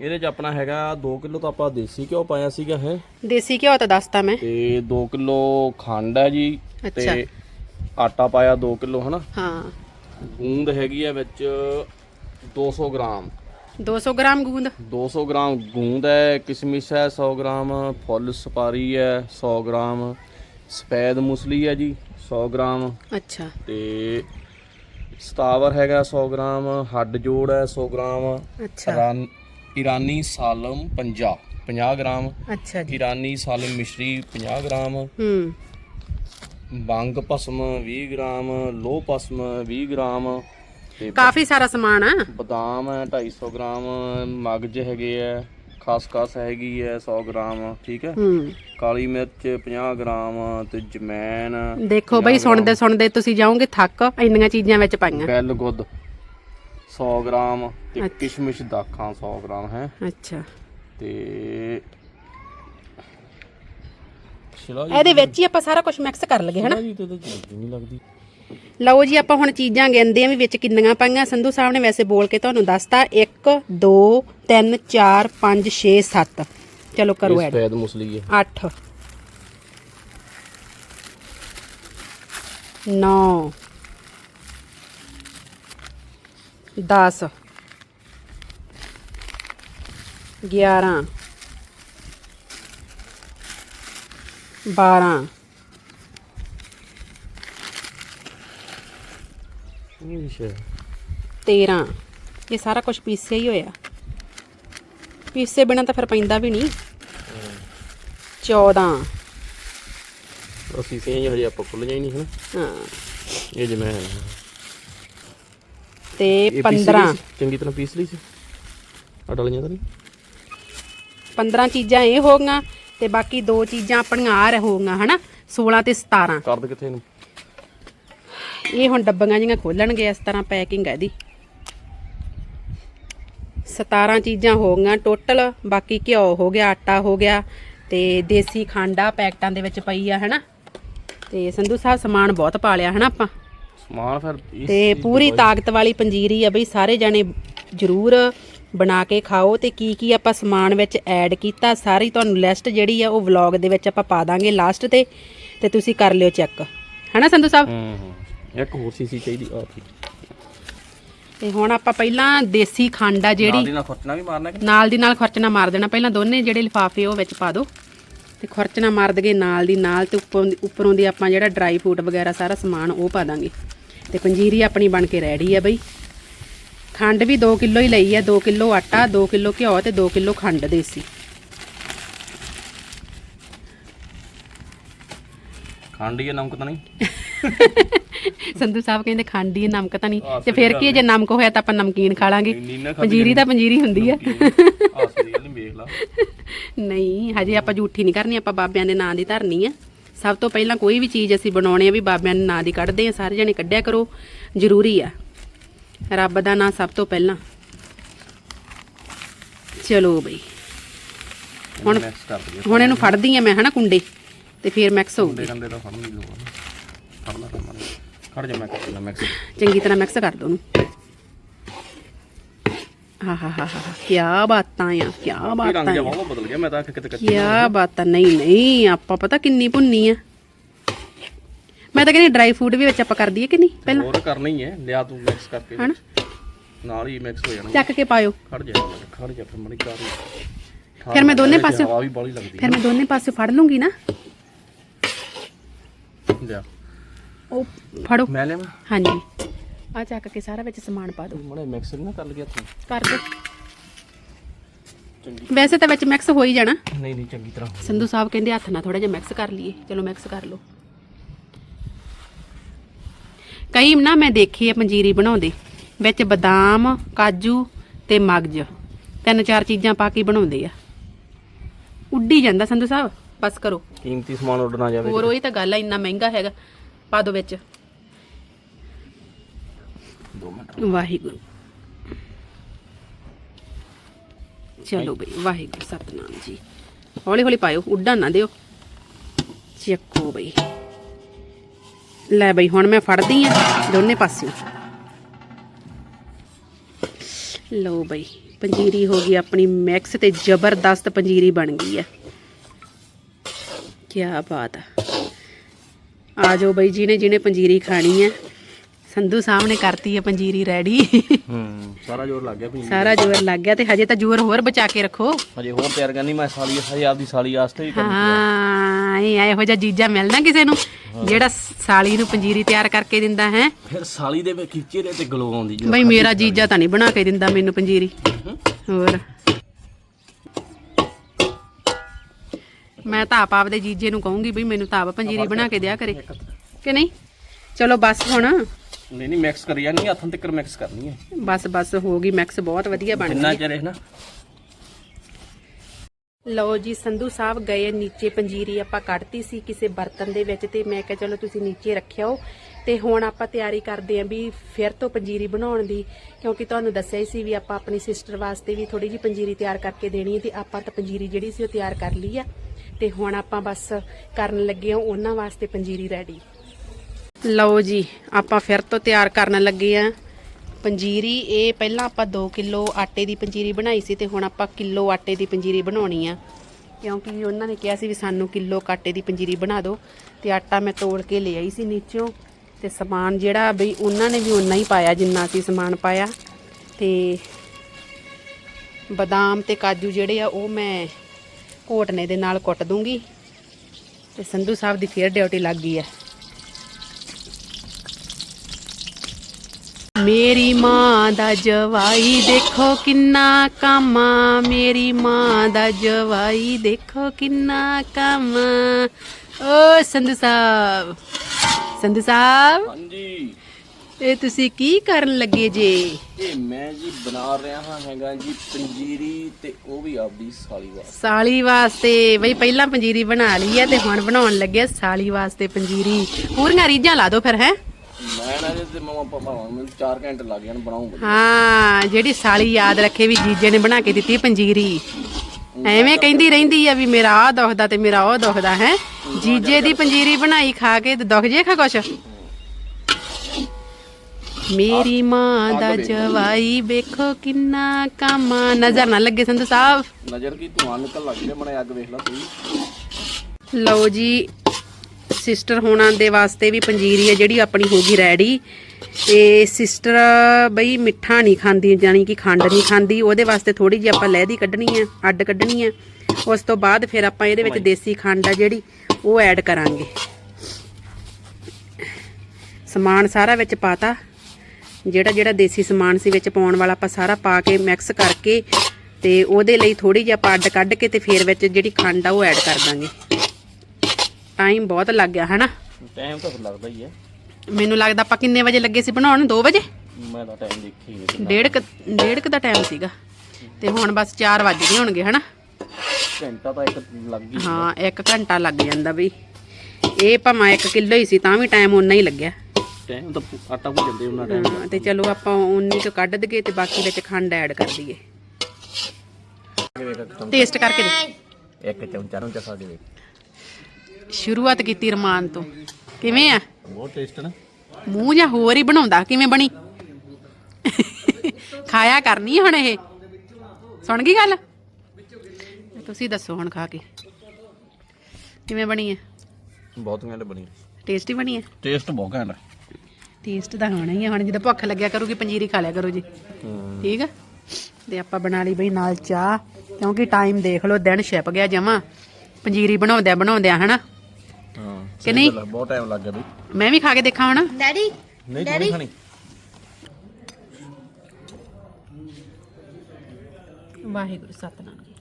ਇਹਦੇ ਚ ਆਪਣਾ ਹੈਗਾ 2 ਕਿਲੋ ਤਾਂ ਆਪਾਂ ਦੇਸੀ ਘਿਓ ਪਾਇਆ ਸੀਗਾ ਹੈ ਦੇਸੀ ਘਿਓ ਤਾਂ ਦੱਸਤਾ ਮੈਂ। ਤੇ 2 ਕਿਲੋ ਖੰਡ ਹੈ ਜੀ ਅੱਛਾ। ਤੇ ਆਟਾ ਪਾਇਆ 2 ਕਿਲੋ ਹਨਾ? ਹਾਂ। ਗੂੰਦ ਹੈਗੀ ਹੈ ਵਿੱਚ 200 ਗ੍ਰਾਮ। 200 ਗ੍ਰਾਮ ਗੂੰਦ? 200 ਗ੍ਰਾਮ ਗੂੰਦ ਹੈ ਕਿਸ਼ਮਿਸ਼ ਹੈ 100 ਗ੍ਰਾਮ ਫੁੱਲ ਸੁਪਾਰੀ ਹੈ 100 ਗ੍ਰਾਮ ਸਫੈਦ ਮੁਸਲੀ ਹੈ ਜੀ 100 ਗ੍ਰਾਮ। ਅੱਛਾ। ਤੇ ਸਤਾਵਰ ਹੈਗਾ 100 ਗ੍ਰਾਮ ਹੱਡ ਜੋੜ ਹੈ 100 ਗ੍ਰਾਮ ਅੱਛਾ। ਇਰਾਨੀ ਸਾਲਮ 50 50 ਗ੍ਰਾਮ। ਅੱਛਾ ਜੀ। ਇਰਾਨੀ ਸਾਲਮ ਮਿਸ਼ਰੀ 50 ਗ੍ਰਾਮ। ਹੂੰ। ਬੰਗ ਭਸਮ 20 ਗ੍ਰਾਮ ਲੋਹ ਭਸਮ 20 ਗ੍ਰਾਮ। ਤੇ ਕਾਫੀ ਸਾਰਾ ਸਮਾਨ ਆ। ਬਦਾਮ ਹੈ 250 ਗ੍ਰਾਮ ਮਗਜ ਹੈਗੇ ਆ ਖਸਖਸ ਹੈਗੀ ਹੈ 100 ਗ੍ਰਾਮ ਠੀਕ ਹੈ। ਹੂੰ। ਕਾਲੀ ਮਿਰਚ 50 ਗ੍ਰਾਮ ਤੇ ਜਮੈਨ ਦੇਖੋ ਬਈ ਸੁਣਦੇ ਸੁਣਦੇ ਤੁਸੀਂ ਜਾਓਗੇ ਥੱਕ ਇੰਨੀਆਂ ਚੀਜ਼ਾਂ ਵਿੱਚ ਪਾਈਆਂ। ਬੈਲ ਗੁੱਦ 100 ਗ੍ਰਾਮ ਤੇ ਅੱਛਾ। ਕਿਸ਼ਮਿਸ਼ ਦਾਖਾਂ 100 ਗ੍ਰਾਮ ਹੈ। ਅੱਛਾ। ਤੇ ਇਹਦੇ ਵਿੱਚ ਹੀ ਆਪਾਂ ਸਾਰਾ ਕੁਝ ਮਿਕਸ ਕਰ ਲਗੇ ਹਨਾ? ਜੀ ਤੇ ਤਾਂ ਚੀਜ਼ ਨਹੀਂ ਲੱਗਦੀ। ਲਓ ਜੀ ਆਪਾਂ ਹੁਣ ਚੀਜ਼ਾਂ ਗਿਣਦੇ ਆਂ ਵੀ ਵਿੱਚ ਕਿੰਨੀਆਂ ਪਾਈਆਂ। ਸੰਧੂ ਸਾਹਿਬ ਨੇ ਵੈਸੇ ਬੋਲ ਕੇ ਤੁਹਾਨੂੰ ਦੱਸਤਾ 1 2 3 4 5 6 7 ਚਲੋ ਕਰੋ ਐਡ ਸਫੈਦ ਮੁਸਲੀ ਹੈ 8 9 10 11 12 ਅੱਛਾ 13 ਇਹ ਸਾਰਾ ਕੁਝ ਪੀਸਿਆ ਹੀ ਹੋਇਆ। ਪੀਸੇ ਬਿਨਾ ਤਾਂ ਫਿਰ ਪੈਂਦਾ ਵੀ ਨਹੀਂ। 14 ਅਸੀਂ ਸੇ ਹਜੇ ਆਪਾਂ ਖੁੱਲ ਜਾਈ ਨਹੀਂ ਹਨ। ਹਾਂ। ਇਹ ਜਿਵੇਂ ਤੇ ਇਹ ਪੀਸ ਲਈ 15 ਸੀ? ਚੰਗੀ ਤਰ੍ਹਾਂ ਪੀਸ ਲਈ ਸੀ। ਆ ਡਲੀਆਂ ਤਾਂ ਨਹੀਂ? 15 ਚੀਜ਼ਾਂ ਇਹ ਹੋ ਗਈਆਂ ਤੇ ਬਾਕੀ ਦੋ ਚੀਜ਼ਾਂ ਆਪਣੀਆਂ ਆ ਰਹਿ ਹੋ ਗਈਆਂ ਹਨਾ? 16 ਤੇ 17 ਕਰ ਦੇ ਕਿੱਥੇ ਇਹਨੂੰ? ਇਹ ਹੁਣ ਡੱਬੀਆਂ ਜੀਆਂ ਖੋਲਣਗੇ ਇਸ ਤਰ੍ਹਾਂ ਪੈਕਿੰਗ ਹੈ ਇਹਦੀ। 17 ਚੀਜ਼ਾਂ ਹੋ ਗਈਆਂ ਟੋਟਲ ਬਾਕੀ ਘਿਓ ਹੋ ਗਿਆ ਆਟਾ ਹੋ ਗਿਆ ਤੇ ਦੇਸੀ ਖਾਂਡਾ ਪੈਕਟਾਂ ਦੇ ਵਿੱਚ ਪਈ ਆ ਹਨਾ? ਤੇ ਸੰਧੂ ਸਾਹਿਬ ਸਮਾਨ ਬਹੁਤ ਪਾ ਲਿਆ ਹਨਾ ਆਪਾਂ? ਸਮਾਨ ਫਿਰ ਇਸ ਤੇ ਚੀਜ਼ ਦੀ ਪੂਰੀ ਦਵਾਈ- ਤਾਕਤ ਵਾਲੀ ਪੰਜੀਰੀ ਆ ਬਈ ਸਾਰੇ ਜਣੇ ਜਰੂਰ ਬਣਾ ਕੇ ਖਾਓ ਤੇ ਕੀ ਕੀ ਆਪਾਂ ਸਮਾਨ ਵਿੱਚ ਐਡ ਕੀਤਾ ਸਾਰੀ ਤੁਹਾਨੂੰ ਲਿਸਟ ਜਿਹੜੀ ਆ ਉਹ ਵਲੌਗ ਦੇ ਵਿੱਚ ਆਪਾਂ ਪਾ ਦਾਂਗੇ ਲਾਸਟ ਤੇ ਤੇ ਤੁਸੀਂ ਕਰ ਲਿਓ ਚੈੱਕ ਹਨਾ ਸੰਧੂ ਸਾਹਿਬ? ਹੂੰ ਹੂੰ ਇੱਕ ਹੋਰ ਸੀਸੀ ਚਾਹੀਦੀ ਆ ਠੀਕ। ਤੇ ਹੁਣ ਆਪਾਂ ਪਹਿਲਾਂ ਦੇਸੀ ਖੰਡ ਆ ਨਾਲ ਜਿਹੜੀ ਦੀ ਨਾਲ ਖਰਚਣਾ ਵੀ ਮਾਰਨਾ ਕਿ? ਨਾਲ ਦੀ ਨਾਲ ਖਰਚਣਾ ਮਾਰ ਦੇਣਾ। ਪਹਿਲਾਂ ਦੋਨੇ ਜਿਹੜੇ ਲਿਫਾਫੇ ਉਹ ਵਿੱਚ ਪਾ ਦਿਓ ਤੇ ਖਰਚਣਾ ਮਾਰ ਦਗੇ ਨਾਲ ਦੀ ਨਾਲ ਤੇ ਉੱਪਰੋਂ ਦੀ ਉੱਪਰੋਂ ਦੀ ਆਪਾਂ ਜਿਹੜਾ ਡਰਾਈ ਫਰੂਟ ਵਗੈਰਾ ਸਾਰਾ ਸਮਾਨ ਉਹ ਪਾ ਦਾਂਗੇ। ਤੇ ਪੰਜੀਰੀ ਆਪਣੀ ਬਣ ਕੇ ਰੈਡੀ ਆ ਬਈ। ਖੰਡ ਵੀ 2 ਕਿਲੋ ਹੀ ਲਈ ਆ 2 ਕਿਲੋ ਆਟਾ 2 ਕਿਲੋ ਘਿਓ ਤੇ 2 ਕਿਲੋ ਖੰਡ ਦੇਸੀ। ਖੰਡ ਹੀ ਨਮਕ ਤਾਂ ਨਹੀਂ? ਸੰਧੂ ਸਾਹਿਬ ਕਹਿੰਦੇ ਖੰਡ ਹੀ ਨਮਕ ਤਾਂ ਨਹੀਂ। ਤੇ ਫਿਰ ਕੀ ਜੇ ਨਮਕ ਹੋਇਆ ਤਾਂ ਆਪਾਂ ਨਮਕੀਨ ਖਾ ਲਾਂਗੇ। ਪੰਜੀਰੀ ਤਾਂ ਪੰਜੀਰੀ ਹੁੰਦੀ ਆ। ਨਹੀਂ ਹਜੇ ਆਪਾਂ ਝੂਠੀ ਨਹੀਂ ਕਰਨੀ ਆਪਾਂ ਬਾਬਿਆਂ ਦੇ ਨਾਂ ਦੀ ਧਰਨੀ ਆ। ਸਭ ਤੋਂ ਪਹਿਲਾਂ ਕੋਈ ਵੀ ਚੀਜ਼ ਅਸੀਂ ਬਣਾਉਣੇ ਆ ਵੀ ਬਾਬਿਆਂ ਦੇ ਨਾਂ ਦੀ ਕੱਢਦੇ ਆ ਸਾਰੇ ਜਣੇ ਕੱਢਿਆ ਕਰੋ ਜ਼ਰੂਰੀ ਆ। ਰੱਬ ਦਾ ਨਾਂ ਸਭ ਤੋਂ ਪਹਿਲਾਂ। ਚਲੋ ਬਈ। ਹੁਣ ਹੁਣ ਇਹਨੂੰ ਫੜਦੀ ਆ ਮੈਂ ਹਨਾ ਕੁੰਡੇ? ਤੇ ਫਿਰ ਮਿਕਸ ਹੋਊਗੀ ਦਾ ਨਹੀਂ ਖੜ ਜਾ ਮੈਂ ਕਰ ਮਿਕਸ ਚੰਗੀ ਤਰ੍ਹਾਂ ਮਿਕਸ ਕਰ ਦੋ ਉਹਨੂੰ। ਹਾ ਹਾ ਹਾ ਹਾ ਕੀ ਬਾਤਾਂ ਆ ਕੀ ਇਹ ਬਾਤਾਂ ਰੰਗ ਆ। ਜਿਹਾ ਬਹੁਤ ਬਦਲ ਗਿਆ ਮੈਂ ਤਾਂ ਆਖਿਆ ਕਿਤੇ ਕੱਚੀ ਕੀ ਬਾਤ ਆ। ਨਹੀਂ ਨਹੀਂ ਆਪਾਂ ਪਤਾ ਕਿੰਨੀ ਭੁੰਨੀ ਆ। ਮੈਂ ਤਾਂ ਕਹਿੰਦੀ ਡਰਾਈ ਫੂਡ ਵੀ ਵਿੱਚ ਆਪਾਂ ਕਰ ਦਈਏ ਕਿ ਨਹੀਂ ਪਹਿਲਾਂ? ਹੋਰ ਕਰਨਾ ਹੀ ਹੈ ਲਿਆ ਤੂੰ ਮਿਕਸ ਕਰਕੇ। ਨਾਲ ਹੀ ਮਿਕਸ ਹੋ ਜਾਣਾ। ਚੱਕ ਕੇ ਪਾਇਓ। ਖੜ ਜਾ ਖੜ ਜਾ ਫਿਰ ਮੜੀ ਕਰ ਫਿਰ ਮੈਂ ਦੋਨੇ ਪਾਸੇ ਹਵਾ ਵੀ ਬਾਲੀ ਲੱਗਦੀ ਫਿਰ ਮੈਂ ਦੋਨੇ ਪਾਸੇ ਫੜ ਲੂੰਗੀ ਨਾ। ਲਿਆ ਉਹ ਫੜੋ। ਮੈਂ ਲਿਆ ਹਾਂਜੀ। ਆ ਚੱਕ ਕੇ ਸਾਰਾ ਵਿੱਚ ਸਮਾਨ ਪਾ ਦਿਓ। ਮੜੇ ਮਿਕਸ ਨਾ ਕਰ ਲਿਆ ਤੂੰ ਕਰ ਦਿਓ। ਚੰਗੀ। ਵੈਸੇ ਤਾਂ ਵਿੱਚ ਮਿਕਸ ਹੋ ਹੀ ਜਾਣਾ। ਨਹੀਂ ਨਹੀਂ ਚੰਗੀ ਤਰ੍ਹਾਂ ਸੰਧੂ ਸਾਹਿਬ ਕਹਿੰਦੇ ਹੱਥ ਨਾਲ ਥੋੜਾ ਜਿਹਾ ਮਿਕਸ ਕਰ ਲਈਏ। ਚਲੋ ਮਿਕਸ ਕਰ ਲਓ। ਕਈ ਨਾ ਮੈਂ ਦੇਖੀ ਹੈ ਪੰਜੀਰੀ ਬਣਾਉਂਦੇ। ਵਿੱਚ ਬਦਾਮ ਕਾਜੂ ਤੇ ਮਗਜ। ਤਿੰਨ ਚਾਰ ਚੀਜ਼ਾਂ ਪਾ ਕੇ ਬਣਾਉਂਦੇ ਆ। ਉੱਡੀ ਜਾਂਦਾ ਸੰਧੂ ਸਾਹਿਬ। ਬਸ ਕਰੋ। ਕੀਮਤੀ ਸਮਾਨ ਉੱਡ ਨਾ ਜਾਵੇ। ਹੋਰ ਉਹੀ ਤਾਂ ਗੱਲ ਆ ਇੰਨਾ ਮਹਿੰਗਾ ਹੈਗਾ। ਪਾ ਦੋ ਵਿੱਚ। ਦੋ ਮਿੰਟ ਵਾਹਿਗੁਰੂ। ਚਲੋ ਬਈ, ਵਾਹਿਗੁਰੂ, ਸਤਨਾਮ ਜੀ। ਹੌਲੀ ਹੌਲੀ ਪਾਇਓ ਉੱਡਣ ਨਾ ਦਿਓ। ਚੱਕੋ ਬਈ। ਲੈ ਬਈ, ਹੁਣ ਮੈਂ ਫੜਦੀ ਆ ਦੋਨੇ ਪਾਸਿਓਂ। ਲਓ ਬਈ, ਪੰਜੀਰੀ ਹੋ ਗਈ ਆਪਣੀ ਮਿਕਸ ਤੇ ਜ਼ਬਰਦਸਤ ਪੰਜੀਰੀ ਬਣ ਗਈ ਆ। ਕੀ ਬਾਤ ਆ। ਆ ਜਾਓ ਬਈ, ਜਿਹਨੇ ਜਿਹਨੇ ਪੰਜੀਰੀ ਖਾਣੀ ਹੈ ਸੰਧੂ ਸਾਹਿਬ ਨੇ ਕਰਤੀ ਹੈ ਪੰਜੀਰੀ ਰੈਡੀ। ਹੂੰ ਸਾਰਾ ਜ਼ੋਰ ਲੱਗ ਗਿਆ ਵੀ ਸਾਰਾ ਜ਼ੋਰ ਲੱਗ ਗਿਆ ਤੇ ਹਜੇ ਤਾਂ ਜ਼ੋਰ ਹੋਰ ਬਚਾ ਕੇ ਰੱਖੋ। ਹਜੇ ਹੋਰ ਤਿਆਰ ਕਰਨੀ ਮੈਂ ਸਾਲੀ ਹਜੇ ਆਪਦੀ ਸਾਲੀ ਵਾਸਤੇ ਵੀ ਕਰਨੀ ਹਾਂ ਇਹ ਇਹੋ ਜਿਹਾ ਜੀਜਾ ਮਿਲਣਾ ਕਿਸੇ ਨੂੰ ਜਿਹੜਾ ਸਾਲੀ ਨੂੰ ਪੰਜੀਰੀ ਤਿਆਰ ਕਰਕੇ ਦਿੰਦਾ ਹੈ। ਫਿਰ ਸਾਲੀ ਦੇ ਵਿੱਚ ਚਿਹਰੇ ਤੇ ਗਲੋ ਆਉਂਦੀ ਜੀ ਬਈ ਮੇਰਾ ਜੀਜਾ ਤਾਂ ਨਹੀਂ ਬਣਾ ਕੇ ਦਿੰਦਾ ਮੈਨੂੰ ਪੰਜੀਰੀ। ਹੋਰ। ਮੈਂ ਤਾਂ ਆਪ ਆਪਦੇ ਜੀਜੇ ਨੂੰ ਕਹੂੰਗੀ ਬਈ ਮੈਨੂੰ ਤਾਂ ਆਪ ਪੰਜੀਰੀ ਬਣਾ ਕੇ ਦਿਆ ਕਰੇ। ਕਿ ਨਹੀਂ? ਚਲੋ ਬਸ ਹੁਣ। ਨਹੀਂ ਨਹੀਂ ਮਿਕਸ ਕਰੀ ਜਾਣੀ ਹੱਥਾਂ ਤੱਕ ਮਿਕਸ ਕਰਨੀ ਹੈ ਬਸ ਬਸ ਹੋ ਗਈ ਮਿਕਸ ਬਹੁਤ ਵਧੀਆ ਬਣ ਜਿੰਨਾ ਗਈ। ਚਿਰ ਇਹ ਨਾ। ਲਓ ਜੀ ਸੰਧੂ ਸਾਹਿਬ ਗਏ ਨੀਚੇ ਪੰਜੀਰੀ ਆਪਾਂ ਕੱਢਤੀ ਸੀ ਕਿਸੇ ਬਰਤਨ ਦੇ ਵਿੱਚ ਤੇ ਮੈਂ ਕਿਹਾ ਚਲੋ ਤੁਸੀਂ ਨੀਚੇ ਰੱਖਿਓ। ਤੇ ਹੁਣ ਆਪਾਂ ਤਿਆਰੀ ਕਰਦੇ ਆਂ ਵੀ ਫਿਰ ਤੋਂ ਪੰਜੀਰੀ ਬਣਾਉਣ ਦੀ ਕਿਉਂਕਿ ਤੁਹਾਨੂੰ ਦੱਸਿਆ ਹੀ ਸੀ ਵੀ ਆਪਾਂ ਆਪਣੀ ਸਿਸਟਰ ਵਾਸਤੇ ਵੀ ਥੋੜੀ ਜੀ ਪੰਜੀਰੀ ਤਿਆਰ ਕਰਕੇ ਦੇਣੀ ਹੈ ਤੇ ਆਪਾਂ ਤਾਂ ਪੰਜੀਰੀ ਜਿਹੜੀ ਸੀ ਉਹ ਤਿਆਰ ਕਰ ਲਈ ਆ। ਤੇ ਹੁਣ ਆਪਾਂ ਬਸ ਕਰਨ ਲੱਗੇ ਹਾਂ ਉਹਨਾਂ ਵਾਸਤੇ ਪੰਜੀਰੀ ਰੈਡੀ ਲਓ ਜੀ, ਆਪਾਂ ਫਿਰ ਤੋਂ ਤਿਆਰ ਕਰਨ ਲੱਗੇ ਆ ਪੰਜੀਰੀ, ਇਹ ਪਹਿਲਾਂ ਆਪਾਂ 2 ਕਿਲੋ ਆਟੇ ਦੀ ਪੰਜੀਰੀ ਬਣਾਈ ਸੀ ਤੇ ਹੁਣ ਆਪਾਂ ਕਿਲੋ ਆਟੇ ਦੀ ਪੰਜੀਰੀ ਬਣਾਉਣੀ ਆ। ਕਿਉਂਕਿ ਉਹਨਾਂ ਨੇ ਕਿਹਾ ਸੀ ਵੀ ਸਾਨੂੰ ਕਿਲੋ ਆਟੇ ਦੀ ਪੰਜੀਰੀ ਬਣਾ ਦਿਓ। ਤੇ ਆਟਾ ਮੈਂ ਤੋੜ ਕੇ ਲੈ ਆਈ ਸੀ ਨੀਚੋਂ। ਤੇ ਸਮਾਨ ਜਿਹੜਾ ਬਈ ਉਹਨਾਂ ਨੇ ਵੀ ਉਨਾ ਹੀ ਪਾਇਆ, ਜਿੰਨਾ ਅਸੀਂ ਸਮਾਨ ਪਾਇਆ। ਤੇ ਬਦਾਮ ਤੇ ਕਾਜੂ ਜਿਹੜੇ ਆ, ਉਹ ਮੈਂ ਘੋਟਨੇ ਦੇ ਨਾਲ ਕੁੱਟ ਦੂੰਗੀ। ਤੇ ਸੰਧੂ ਸਾਹਿਬ ਦੀ ਫੇਰ ਡਿਊਟੀ ਲੱਗ ਗਈ ਹੈ ਮੇਰੀ ਮਾਂ ਦਾ ਜਵਾਈ ਦੇਖੋ ਕਿੰਨਾ ਕੰਮ ਮੇਰੀ ਮਾਂ ਦਾ ਜਵਾਈ ਦੇਖੋ ਕਿੰਨਾ ਕੰਮ ਓ ਸੰਧੂ ਸਾਹਿਬ ਸੰਧੂ ਸਾਹਿਬ? ਹਾਂਜੀ। ਇਹ ਤੁਸੀਂ ਕੀ ਕਰਨ ਲੱਗੇ ਜੇ? ਇਹ ਮੈਂ ਜੀ ਬਣਾ ਰਿਹਾ ਹਾਂ ਹੈਗਾ ਜੀ ਪੰਜੀਰੀ ਤੇ ਉਹ ਵੀ ਆਪਦੀ ਸਾਲੀ ਵਾਸਤੇ। ਸਾਲੀ ਵਾਸਤੇ। ਬਈ ਪਹਿਲਾਂ ਪੰਜੀਰੀ ਬਣਾ ਲਈ ਹੈ ਤੇ ਹੁਣ ਬਣਾਉਣ ਲੱਗੇ ਸਾਲੀ ਵਾਸਤੇ ਪੰਜੀਰੀ। ਪੂਰੀਆਂ ਰੀਝਾਂ ਲਾ ਦਿਓ ਫਿਰ ਹੈ? ਮੈਂ ਨਾ ਤੇ ਮਮਾ ਪਾਪਾ ਮੈਨੂੰ 4 ਘੰਟੇ ਲੱਗ ਜਾਣ ਬਣਾਉਂਗਾ ਹਾਂ ਜਿਹੜੀ ਸਾਲੀ ਯਾਦ ਰੱਖੇ ਵੀ ਜੀਜੇ ਨੇ ਬਣਾ ਕੇ ਦਿੱਤੀ ਪੰਜੀਰੀ। ਐਵੇਂ ਕਹਿੰਦੀ ਰਹਿੰਦੀ ਆ ਵੀ ਮੇਰਾ ਆਹ ਦੁਖਦਾ ਤੇ ਮੇਰਾ ਉਹ ਦੁਖਦਾ ਹੈ? ਜੀਜੇ ਦੀ ਪੰਜੀਰੀ ਬਣਾਈ ਖਾ ਕੇ ਤੇ ਦੁਖ ਜੇ ਖਾ ਕੁਛ? ਮੇਰੀ ਮਾਂ ਦਾ ਜਵਾਈ ਵੇਖੋ ਕਿੰਨਾ ਕੰਮ ਨਜ਼ਰ ਨਾ ਲੱਗੇ ਸੰਧੂ ਸਾਹਿਬ। ਨਜ਼ਰ ਕੀ ਧੂਆਂ ਨਿਕਲ ਲੱਗ ਗਿਆ ਮਨੇ ਅੱਗ ਵੇਖ ਲਾ ਤੂੰ। ਲਓ ਜੀ ਸਿਸਟਰ ਹੋਣਾ ਦੇ ਵਾਸਤੇ ਵੀ ਪੰਜੀਰੀ ਹੈ ਜਿਹੜੀ ਆਪਣੀ ਹੋ ਗਈ ਰੈਡੀ। ਤੇ ਸਿਸਟਰ ਬਈ ਮਿੱਠਾ ਨਹੀਂ ਖਾਂਦੀ ਜਾਨੀ ਕਿ ਖੰਡ ਨਹੀਂ ਖਾਂਦੀ ਉਹਦੇ ਵਾਸਤੇ ਥੋੜੀ ਜਿਹੀ ਆਪਾਂ ਲਹਿਦੀ ਕੱਢਣੀ ਹੈ ਅੱਡ ਕੱਢਣੀ ਹੈ। ਉਸ ਤੋਂ ਬਾਅਦ ਫਿਰ ਆਪਾਂ ਇਹਦੇ ਵਿੱਚ ਦੇਸੀ ਖੰਡ ਆ ਜਿਹੜੀ ਉਹ ਐਡ ਕਰਾਂਗੇ। ਸਮਾਨ ਸਾਰਾ ਵਿੱਚ ਪਾਤਾ। ਜਿਹੜਾ ਜਿਹੜਾ ਦੇਸੀ ਸਮਾਨ ਸੀ ਵਿੱਚ ਪਾਉਣ ਵਾਲਾ ਆਪਾਂ ਸਾਰਾ ਪਾ ਕੇ ਮਿਕਸ ਕਰਕੇ ਤੇ ਉਹਦੇ ਲਈ ਥੋੜੀ ਜਿਹੀ ਆਪਾਂ ਅੱਡ ਕੱਢ ਕੇ ਤੇ ਫਿਰ ਵਿੱਚ ਜਿਹੜੀ ਖੰਡ ਆ ਉਹ ਐਡ ਕਰ ਦਾਂਗੇ। ਟਾਈਮ ਬਹੁਤ ਲੱਗ ਗਿਆ ਹਨਾ? ਟਾਈਮ ਤਾਂ ਲੱਗਦਾ ਹੀ ਹੈ ਮੈਨੂੰ ਲੱਗਦਾ ਆਪਾਂ ਕਿੰਨੇ ਵਜੇ ਲੱਗੇ ਸੀ ਬਣਾਉਣ? 2 ਵਜੇ? ਮੈਂ ਤਾਂ ਟਾਈਮ ਦੇਖੀ ਨਹੀਂ ਡੇਢ ਕੁ ਡੇਢ ਕੁ ਦਾ ਟਾਈਮ ਸੀਗਾ। ਤੇ ਹੁਣ ਬਸ 4 ਵੱਜ ਗਏ ਹੋਣਗੇ ਹਨਾ? ਘੰਟਾ ਤਾਂ ਇੱਕ ਲੱਗ ਗਈ ਹਾਂ 1 ਘੰਟਾ ਲੱਗ ਜਾਂਦਾ ਬਈ। ਇਹ ਭਾਵੇਂ 1 ਕਿਲੋ ਹੀ ਸੀ ਤਾਂ ਵੀ ਟਾਈਮ ਉਨਾ ਹੀ ਲੱਗਿਆ। ਟਾਈਮ ਤਾਂ ਆਟਾ ਭੁੱਜ ਜਾਂਦੇ ਉਹਨਾਂ ਟਾਈਮ ਹਾਂ, ਤੇ ਚਲੋ ਆਪਾਂ ਉਨੀ ਤੋਂ ਕੱਢ ਦਈਏ ਤੇ ਬਾਕੀ ਵਿੱਚ ਖੰਡ ਐਡ ਕਰ ਦਈਏ। ਟੇਸਟ ਕਰਕੇ ਦੇ। ਇੱਕ ਚਮਚਾ ਨੂੰ ਚਸਾ ਦੇ ਸ਼ੁਰੂਆਤ ਕੀਤੀ ਰਮਾਨ ਤੋਂ। ਕਿਵੇਂ ਆ? ਬਹੁਤ ਟੇਸਟ ਨਾ। ਮੂੰਹ ਜਾਂ ਹੋਰ ਹੀ ਬਣਾਉਂਦਾ? ਕਿਵੇਂ ਬਣੀ? ਖਾਇਆ ਕਰਨੀ ਹੁਣ ਇਹ? ਸੁਣ ਗਈ ਗੱਲ? ਤੁਸੀਂ ਦੱਸੋ ਹੁਣ ਖਾ ਕੇ। ਕਿਵੇਂ ਬਣੀ ਹੈ ਬਹੁਤ ਘੈਂਟ ਬਣੀ ਟੇਸਟੀ ਬਣੀ ਹੈ ਟੇਸਟ ਬਹੁਤ ਘੈਂਟ ਟੇਸਟ ਤਾਂ ਹੋਣਾ ਹੀ ਹੈ ਹੁਣ ਜਦੋਂ ਭੁੱਖ ਲੱਗਿਆ ਕਰੂਗੀ ਪੰਜੀਰੀ ਖਾ ਲਿਆ ਕਰੋ ਜੀ। ਹੂੰ। ਠੀਕ ਆ? ਤੇ ਆਪਾਂ ਬਣਾ ਲਈ ਬਈ ਨਾਲ ਚਾਹ। ਕਿਉਂਕਿ ਟਾਈਮ ਦੇਖ ਲਓ ਦਿਨ ਛਿਪ ਗਿਆ ਜਮਾ। ਪੰਜੀਰੀ ਬਣਾਉਂਦਿਆਂ ਬਣਾਉਂਦਿਆਂ ਹਨਾ? ਹਾਂ ਕਿ ਨਹੀਂ? ਬਹੁਤ ਟਾਈਮ ਲੱਗ ਗਿਆ ਬਈ। ਮੈਂ ਵੀ ਖਾ ਕੇ ਦੇਖਾਂ ਹੁਣ। ਡੈਡੀ ਨਹੀਂ ਤੂੰ ਨਹੀਂ ਖਾਣੀ। ਵਾਹਿਗੁਰੂ ਸਤਨਾਮ। ਜੀ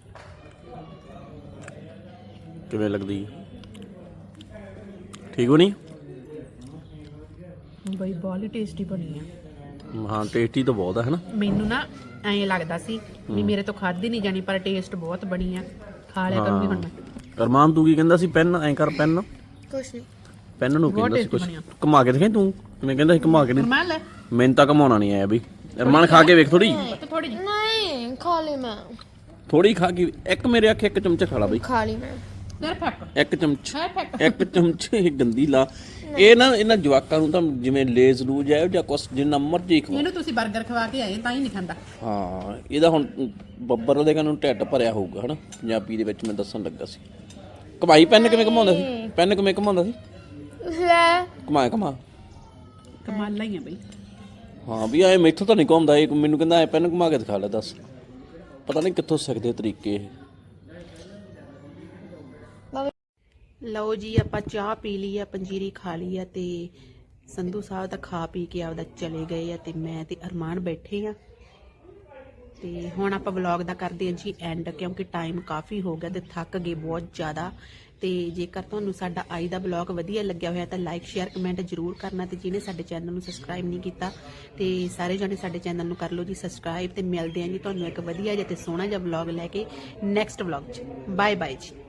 ਕਿਵੇਂ ਲੱਗਦੀ? ਠੀਕ ਹੋ ਨਹੀਂ ਬਈ ਬਹੁਤ ਟੇਸਟੀ ਬਣੀ ਆ। ਹਾਂ ਟੇਸਟੀ ਤਾਂ ਬਹੁਤ ਹੈ ਨਾ ਮੈਨੂੰ ਨਾ ਐਂ ਲੱਗਦਾ ਸੀ ਵੀ ਮੇਰੇ ਤੋਂ ਖਾਧੀ ਨਹੀਂ ਜਾਣੀ ਪਰ ਟੇਸਟ ਬਹੁਤ ਬਣੀ ਆ। ਖਾ ਲਿਆ ਕਰੂੰਗੀ ਹੁਣ ਮੈਂ। ਅਰਮਾਨ ਤੂੰ ਕੀ ਕਹਿੰਦਾ ਸੀ? ਪੈਨ ਐਂ ਕਰ ਪੈਨ। ਕੁਛ ਨਹੀਂ ਪੈਨ ਨੂੰ ਕਹਿੰਦਾ ਸੀ ਕੁਝ। ਘੁਮਾ ਕੇ ਦਿਖਾਈ ਤੂੰ? ਕਿਵੇਂ ਕਹਿੰਦਾ ਸੀ ਘੁਮਾ ਕੇ ਦੇ ਮੈਂ ਲੈ। ਮੈਨੂੰ ਤਾਂ ਘਮਾਉਣਾ ਨਹੀਂ ਆਇਆ ਬਈ। ਅਰਮਾਨ ਖਾ ਕੇ ਵੇਖ ਥੋੜੀ ਨਹੀਂ ਖਾ ਲਈ ਮੈਂ। ਥੋੜੀ ਖਾ ਕੇ ਇੱਕ ਮੇਰੇ ਅੱਖੇ ਇੱਕ ਚਮਚਾ ਖਾ ਲਾ ਬਈ। ਖਾ ਲਈ ਮੈਂ। ਦਰ ਫੱਕ। ਇੱਕ ਚਮਚ। ਇੱਕ ਚਮਚ ਇਹ ਗੰਦੀ ਲਾ। ਇਹ ਨਾ ਇਹਨਾਂ ਜਵਾਕਾਂ ਨੂੰ ਤਾਂ ਜਿਵੇਂ ਲੇਜ਼ ਲੂਜ ਹੈ ਜਾਂ ਕੁਛ ਜਿੰਨਾ ਮਰਜ਼ੀ ਖਵਾ। ਇਹਨੂੰ ਤੁਸੀਂ 버ਗਰ ਖਵਾ ਕੇ ਆਏ ਤਾਂ ਹੀ ਨਹੀਂ ਖਾਂਦਾ। ਹਾਂ ਇਹਦਾ ਹੁਣ ਬੱਬਰ ਦੇ ਨੂੰ ਢਿੱਡ ਭਰਿਆ ਹੋਊਗਾ ਹਨਾ? ਪੰਜਾਬੀ ਦੇ ਵਿੱਚ ਮੈਂ ਦੱਸਣ ਲੱਗਾ ਸੀ। ਕਮਾਈ ਪੈਨ ਕਿਵੇਂ ਘਮਾਉਂਦਾ ਸੀ? ਪੈਨ ਕਿਵੇਂ ਘਮਾਉਂਦਾ ਸੀ? ਲੈ। ਘਮਾਏ ਘਮਾ ਕਮਾਲਾਂ ਹੀ ਆ ਬਈ। ਹਾਂ ਵੀ ਐ ਮੈਥੋਂ ਤਾਂ ਨਹੀਂ ਘੁੰਮਦਾ ਇਹ। ਮੈਨੂੰ ਕਹਿੰਦਾ ਐ ਪੈਨ ਘੁਮਾ ਕੇ ਦਿਖਾ ਲੈ ਦੱਸ। ਪਤਾ ਨਹੀਂ ਕਿੱਥੋਂ ਸਿੱਖਦੇ ਤਰੀਕੇ ਇਹ। ਲਓ ਜੀ ਆਪਾਂ ਚਾਹ ਪੀ ਲਈ ਆ ਪੰਜੀਰੀ ਖਾ ਲਈ ਆ ਤੇ ਸੰਧੂ ਸਾਹਿਬ ਤਾਂ ਖਾ ਪੀ ਕੇ ਆਪਦਾ ਚਲੇ ਗਏ ਆ ਤੇ ਮੈਂ ਤੇ ਅਰਮਾਨ ਬੈਠੇ ਆ। ਤੇ ਹੁਣ ਆਪਾਂ ਵਲੌਗ ਦਾ ਕਰਦੇ ਹਾਂ ਜੀ ਐਂਡ ਕਿਉਂਕਿ ਟਾਈਮ ਕਾਫੀ ਹੋ ਗਿਆ ਤੇ ਥੱਕ ਗਏ ਬਹੁਤ ਜ਼ਿਆਦਾ। ਤੇ ਜੇਕਰ ਤੁਹਾਨੂੰ ਸਾਡਾ ਅੱਜ ਦਾ ਵਲੌਗ ਵਧੀਆ ਲੱਗਿਆ ਹੋਇਆ ਤਾਂ ਲਾਈਕ ਸ਼ੇਅਰ ਕਮੈਂਟ ਜਰੂਰ ਕਰਨਾ ਤੇ ਜਿਹਨੇ ਸਾਡੇ ਚੈਨਲ ਨੂੰ ਸਬਸਕ੍ਰਾਈਬ ਨਹੀਂ ਕੀਤਾ ਤੇ ਸਾਰੇ ਜਣੇ ਸਾਡੇ ਚੈਨਲ ਨੂੰ ਕਰ ਲਓ ਜੀ ਸਬਸਕ੍ਰਾਈਬ ਤੇ ਮਿਲਦੇ ਹਾਂ ਜੀ ਤੁਹਾਨੂੰ ਇੱਕ ਵਧੀਆ ਜਿਹਾ ਤੇ ਸੋਹਣਾ ਜਿਹਾ ਵਲੌਗ ਲੈ ਕੇ ਨੈਕਸਟ ਵਲੌਗ 'ਚ। ਬਾਏ ਬਾਏ ਜੀ।